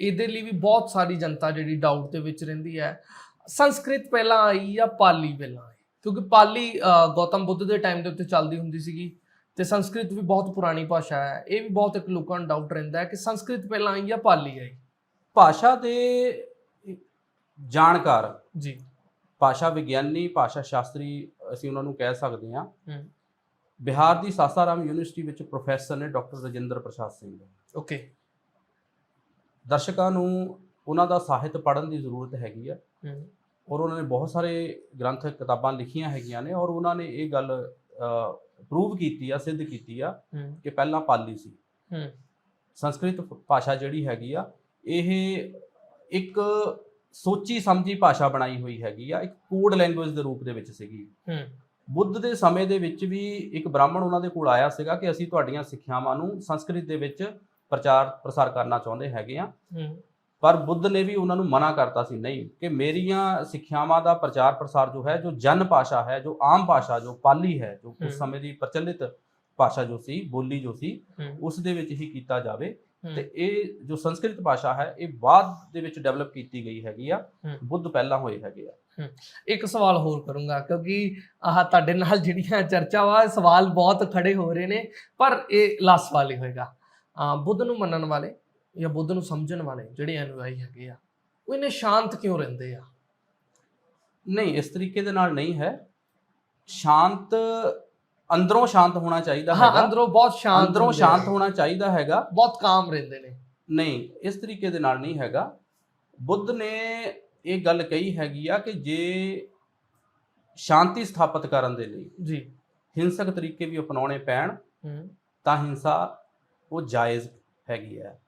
ਇਹਦੇ ਲਈ ਵੀ ਬਹੁਤ ਸਾਰੀ ਜਨਤਾ ਜਿਹੜੀ ਡਾਊਟ ਦੇ ਵਿੱਚ ਰਹਿੰਦੀ ਹੈ ਸੰਸਕ੍ਰਿਤ ਪਹਿਲਾਂ ਆਈ ਜਾਂ ਪਾਲੀ ਪਹਿਲਾਂ ਆਈ ਕਿਉਂਕਿ ਪਾਲੀ ਗੌਤਮ ਬੁੱਧ ਦੇ ਟਾਈਮ ਦੇ ਉੱਤੇ ਚੱਲਦੀ ਹੁੰਦੀ ਸੀਗੀ ਤੇ ਸੰਸਕ੍ਰਿਤ ਵੀ ਬਹੁਤ ਪੁਰਾਣੀ ਭਾਸ਼ਾ ਹੈ। ਇਹ ਵੀ ਬਹੁਤ ਇੱਕ ਲੋਕਾਂ ਨੂੰ ਡਾਊਟ ਰਹਿੰਦਾ ਹੈ ਕਿ ਸੰਸਕ੍ਰਿਤ ਪਹਿਲਾਂ ਆਈ ਜਾਂ ਪਾਲੀ ਆਈ? ਭਾਸ਼ਾ ਦੇ ਜਾਣਕਾਰ ਜੀ। ਭਾਸ਼ਾ ਵਿਗਿਆਨੀ ਭਾਸ਼ਾ ਸ਼ਾਸਤਰੀ ਅਸੀਂ ਉਹਨਾਂ ਨੂੰ ਕਹਿ ਸਕਦੇ ਹਾਂ। ਬਿਹਾਰ ਦੀ ਸਾਸਾਰਾਮ ਯੂਨੀਵਰਸਿਟੀ ਵਿੱਚ ਪ੍ਰੋਫੈਸਰ ਨੇ ਡਾਕਟਰ ਰਜਿੰਦਰ ਪ੍ਰਸਾਦ ਸਿੰਘ। ਓਕੇ। ਦਰਸ਼ਕਾਂ ਨੂੰ ਉਹਨਾਂ ਦਾ ਸਾਹਿਤ ਪੜ੍ਹਨ ਦੀ ਜ਼ਰੂਰਤ ਹੈਗੀ ਆ। ਔਰ ਉਹਨਾਂ ਨੇ ਬਹੁਤ ਸਾਰੇ ਗ੍ਰੰਥ ਕਿਤਾਬਾਂ ਲਿਖੀਆਂ ਹੈਗੀਆਂ ਨੇ ਔਰ ਉਹਨਾਂ ਨੇ ਇਹ ਗੱਲ ਪ੍ਰੂਵ ਕੀਤੀ ਆ ਸਿੱਧ ਕੀਤੀ ਆ ਕਿ ਪਹਿਲਾਂ ਪਾਲੀ ਸੀ। ਸੰਸਕ੍ਰਿਤ ਭਾਸ਼ਾ ਜਿਹੜੀ ਹੈਗੀ ਆ ਇਹ ਇੱਕ ਸੋਚੀ ਸਮਝੀ ਭਾਸ਼ਾ ਬਣਾਈ ਹੋਈ ਹੈਗੀ ਆ ਇੱਕ ਕੋਡ ਲੈਂਗੁਏਜ ਦੇ ਰੂਪ ਦੇ ਵਿੱਚ ਸੀਗੀ। ਬੁੱਧ ਦੇ ਸਮੇਂ ਦੇ ਵਿੱਚ ਵੀ ਇੱਕ ਬ੍ਰਾਹਮਣ ਉਹਨਾਂ ਦੇ ਕੋਲ ਆਇਆ ਸੀਗਾ ਕਿ ਅਸੀਂ ਤੁਹਾਡੀਆਂ ਸਿੱਖਿਆਵਾਂ ਨੂੰ ਸੰਸਕ੍ਰਿਤ ਦੇ ਵਿੱਚ ਪ੍ਰਚਾਰ ਪ੍ਰਸਾਰ ਕਰਨਾ ਚਾਹੁੰਦੇ ਹੈਗੇ ਆ। ਹੂੰ। ਪਰ ਬੁੱਧ ਨੇ ਵੀ ਉਹਨਾਂ ਨੂੰ ਮਨਾ ਕਰਤਾ ਸੀ ਨਹੀਂ ਕਿ ਮੇਰੀਆਂ ਸਿੱਖਿਆਵਾਂ ਦਾ ਪ੍ਰਚਾਰ ਪ੍ਰਸਾਰ ਜੋ ਹੈ ਜੋ ਜਨ ਭਾਸ਼ਾ ਹੈ ਜੋ ਆਮ ਭਾਸ਼ਾ ਜੋ ਪਾਲੀ ਹੈ ਜੋ। ਉਸ ਸਮੇਂ ਦੀ ਪ੍ਰਚਲਿਤ ਭਾਸ਼ਾ ਜੋ ਸੀ ਬੋਲੀ ਜੋ ਸੀ ਉਸ ਦੇ ਵਿੱਚ ਹੀ ਕੀਤਾ ਜਾਵੇ। ਤੇ ਇਹ ਜੋ ਸੰਸਕ੍ਰਿਤ ਭਾਸ਼ਾ ਹੈ ਇਹ ਬਾਅਦ ਦੇ ਵਿੱਚ ਡਿਵੈਲਪ ਕੀਤੀ ਗਈ ਹੈਗੀ ਆ। ਬੁੱਧ ਪਹਿਲਾਂ ਹੋਏ ਹੈਗੇ ਆ ਇੱਕ ਸਵਾਲ ਹੋਰ ਕਰੂੰਗਾ ਕਿਉਂਕਿ ਆਹ ਤੁਹਾਡੇ ਨਾਲ ਜਿਹੜੀਆਂ ਚਰਚਾਵਾਂ ਸਵਾਲ ਬਹੁਤ ਖੜੇ ਹੋ ਰਹੇ ਨੇ ਪਰ ਇਹ ਲਾਸਟ ਸਵਾਲ ਹੀ ਹੋਏਗਾ ਬੁੱਧ ਨੂੰ ਮੰਨਣ ਵਾਲੇ ਜਾਂ ਬੁੱਧ ਨੂੰ ਸਮਝਣ ਵਾਲੇ ਜਿਹੜੇ ਅਨੁਯਾਈ ਹੈਗੇ ਆ ਉਹ ਇਹਨੇ ਸ਼ਾਂਤ ਕਿਉਂ ਰਹਿੰਦੇ ਆ? ਨਹੀਂ ਇਸ ਤਰੀਕੇ ਦੇ ਨਾਲ ਨਹੀਂ ਹੈ। ਸ਼ਾਂਤ ਅੰਦਰੋਂ ਸ਼ਾਂਤ ਹੋਣਾ ਚਾਹੀਦਾ ਹਾਂ ਹੈਗਾ। ਅੰਦਰੋਂ ਬਹੁਤ ਸ਼ਾਂਤ ਅੰਦਰੋਂ ਸ਼ਾਂਤ ਆ, ਹੋਣਾ ਚਾਹੀਦਾ ਹੈਗਾ। ਬਹੁਤ ਕਾਮ ਰਹਿੰਦੇ ਨੇ। ਨਹੀਂ ਇਸ ਤਰੀਕੇ ਦੇ ਨਾਲ ਨਹੀਂ ਹੈਗਾ। ਬੁੱਧ ਨੇ ਇਹ ਗੱਲ ਕਹੀ ਹੈਗੀ ਆ ਕਿ ਜੇ ਸ਼ਾਂਤੀ ਸਥਾਪਿਤ ਕਰਨ ਦੇ ਲਈ ਜੀ। ਹਿੰਸਕ ਤਰੀਕੇ ਵੀ ਅਪਣਾਉਣੇ ਪੈਣ ਹੂੰ। ਤਾਂ ਹਿੰਸਾ ਉਹ ਜਾਇਜ਼ ਹੈਗੀ ਹੂੰ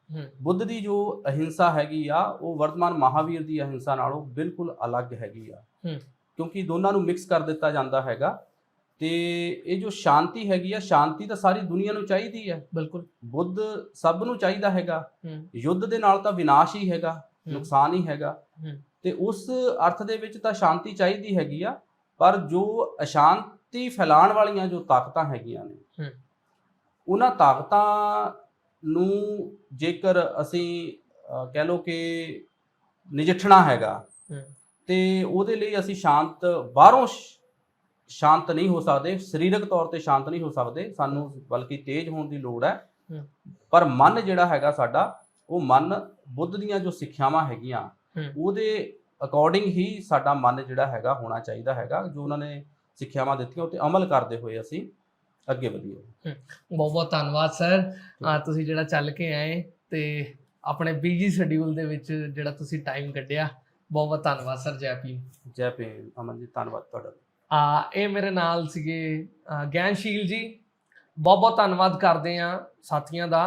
ਬੁੱਧ ਦੀ ਜੋ ਅਹਿੰਸਾ ਹੈਗੀ ਆ ਉਹ ਵਰਤਮਾਨ ਮਹਾਵੀਰ ਦੀ ਅਹਿੰਸਾ ਨਾਲੋਂ ਬਿਲਕੁਲ ਅਲੱਗ ਹੈਗੀ ਆ। ਕਿਉਂਕਿ ਦੋਨਾਂ ਨੂੰ ਮਿਕਸ ਕਰ ਦਿੱਤਾ ਜਾਂਦਾ ਹੈਗਾ। ਤੇ ਇਹ ਜੋ ਸ਼ਾਂਤੀ ਹੈਗੀ ਆ ਸ਼ਾਂਤੀ ਤਾਂ ਸਾਰੀ ਦੁਨੀਆ ਨੂੰ ਚਾਹੀਦੀ ਹੈ ਬਿਲਕੁਲ। ਬੁੱਧ ਸਭ ਨੂੰ ਚਾਹੀਦਾ ਹੈਗਾ। ਯੁੱਧ ਦੇ ਨਾਲ ਤਾਂ ਵਿਨਾਸ਼ ਹੀ ਹੈਗਾ ਨੁਕਸਾਨ ਹੀ ਹੈਗਾ। ਤੇ ਉਸ ਅਰਥ ਦੇ ਵਿੱਚ ਤਾਂ ਸ਼ਾਂਤੀ ਚਾਹੀਦੀ ਹੈਗੀ ਆ ਪਰ ਜੋ ਅਸ਼ਾਂਤੀ ਫੈਲਾਉਣ ਵਾਲੀਆਂ ਜੋ ਤਾਕਤਾਂ ਹੈਗੀਆਂ ਨੇ। ਉਹਨਾਂ ਤਾਕਤਾਂ ਨੂੰ ਜੇਕਰ ਅਸੀਂ ਅਹ, ਕਹਿ ਲਓ ਕਿ ਨਜਿੱਠਣਾ ਹੈਗਾ ਹੂੰ। ਤੇ ਉਹਦੇ ਲਈ ਅਸੀਂ ਸ਼ਾਂਤ ਬਾਹਰੋਂ ਸ਼- ਸ਼ਾਂਤ ਨਹੀਂ ਹੋ ਸਕਦੇ ਸਰੀਰਕ ਤੌਰ ਤੇ ਸ਼ਾਂਤ ਨਹੀਂ ਹੋ ਸਕਦੇ ਸਾਨੂੰ ਬਲਕਿ ਤੇਜ਼ ਹੋਣ ਦੀ ਲੋੜ ਹੈ ਹੂੰ। ਪਰ ਮਨ ਜਿਹੜਾ ਹੈਗਾ ਸਾਡਾ ਉਹ ਮਨ ਬੁੱਧ ਦੀਆਂ ਜੋ ਸਿੱਖਿਆਵਾਂ ਹੈਗੀਆਂ ਹੂੰ। ਉਹਦੇ ਅਕੋਰਡਿੰਗ ਹੀ ਸਾਡਾ ਮਨ ਜਿਹੜਾ ਹੈਗਾ ਹੋਣਾ ਚਾਹੀਦਾ ਹੈਗਾ ਜੋ ਉਹਨਾਂ ਨੇ ਸਿੱਖਿਆਵਾਂ ਦਿੱਤੀਆਂ ਉਹ ਤੇ ਅਮਲ ਕਰਦੇ ਹੋਏ ਅਸੀਂ ਅੱਗੇ ਵਧੀਏ ਬਹੁਤ ਬਹੁਤ ਧੰਨਵਾਦ ਸਰ। ਆ ਤੁਸੀਂ ਜਿਹੜਾ ਚੱਲ ਕੇ ਆਏ ਤੇ ਆਪਣੇ ਬਿਜ਼ੀ ਸ਼ਡਿਊਲ ਦੇ ਵਿੱਚ ਜਿਹੜਾ ਤੁਸੀਂ ਟਾਈਮ ਕੱਢਿਆ ਬਹੁਤ ਬਹੁਤ ਧੰਨਵਾਦ ਸਰ ਜੈ ਭੀਮ। ਜੈ ਭੀਮ ਅਮਨ ਜੀ ਧੰਨਵਾਦ ਤੁਹਾਡਾ। ਆ ਇਹ ਮੇਰੇ ਨਾਲ ਸੀਗੇ ਗਿਆਨਸ਼ੀਲ ਜੀ। ਬਹੁਤ ਬਹੁਤ ਧੰਨਵਾਦ ਕਰਦੇ ਆ ਸਾਥੀਆਂ ਦਾ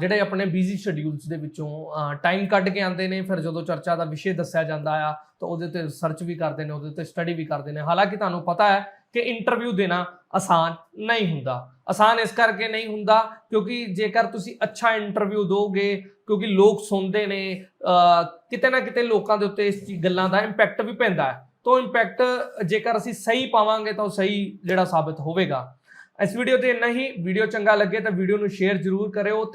ਜਿਹੜੇ ਆਪਣੇ ਬਿਜ਼ੀ ਸ਼ਡਿਊਲਸ ਦੇ ਵਿੱਚੋਂ ਟਾਈਮ ਕੱਢ ਕੇ ਆਉਂਦੇ ਨੇ ਫਿਰ ਜਦੋਂ ਚਰਚਾ ਦਾ ਵਿਸ਼ੇ ਦੱਸਿਆ ਜਾਂਦਾ ਆ ਤਾਂ ਉਹਦੇ ਤੇ ਰਿਸਰਚ ਵੀ ਕਰਦੇ ਨੇ ਉਹਦੇ ਤੇ ਸਟੱਡੀ ਵੀ ਕਰਦੇ ਨੇ। ਹਾਲਾਂਕਿ ਤੁਹਾਨੂੰ ਪਤਾ ਹੈ ਕਿ ਇੰਟਰਵਿਊ ਦੇਣਾ ਆਸਾਨ ਨਹੀਂ ਹੁੰਦਾ। ਆਸਾਨ ਇਸ ਕਰਕੇ ਨਹੀਂ ਹੁੰਦਾ ਕਿਉਂਕਿ ਜੇਕਰ ਤੁਸੀਂ ਅੱਛਾ ਇੰਟਰਵਿਊ ਦੋਗੇ, ਕਿਉਂਕਿ ਲੋਕ ਸੁਣਦੇ ਨੇ ਕਿਤੇ ਨਾ ਕਿਤੇ ਲੋਕਾਂ ਦੇ ਉੱਤੇ ਇਸ ਗੱਲਾਂ ਦਾ ਇੰਪੈਕਟ ਵੀ ਪੈਂਦਾ ਹੈ। ਤਾਂ ਇੰਪੈਕਟ ਜੇਕਰ ਅਸੀਂ ਸਹੀ ਪਾਵਾਂਗੇ ਤਾਂ ਉਹ ਸਹੀ ਜਿਹੜਾ ਸਾਬਤ ਹੋਵੇਗਾ। ਇਸ ਵੀਡੀਓ ਤੇ ਇੰਨਾ ਹੀ। ਵੀਡੀਓ ਚੰਗਾ ਲੱਗੇ ਤਾਂ ਵੀਡੀਓ ਨੂੰ ਸ਼ੇਅਰ ਜ਼ਰੂਰ ਕਰਿਓ ਤੇ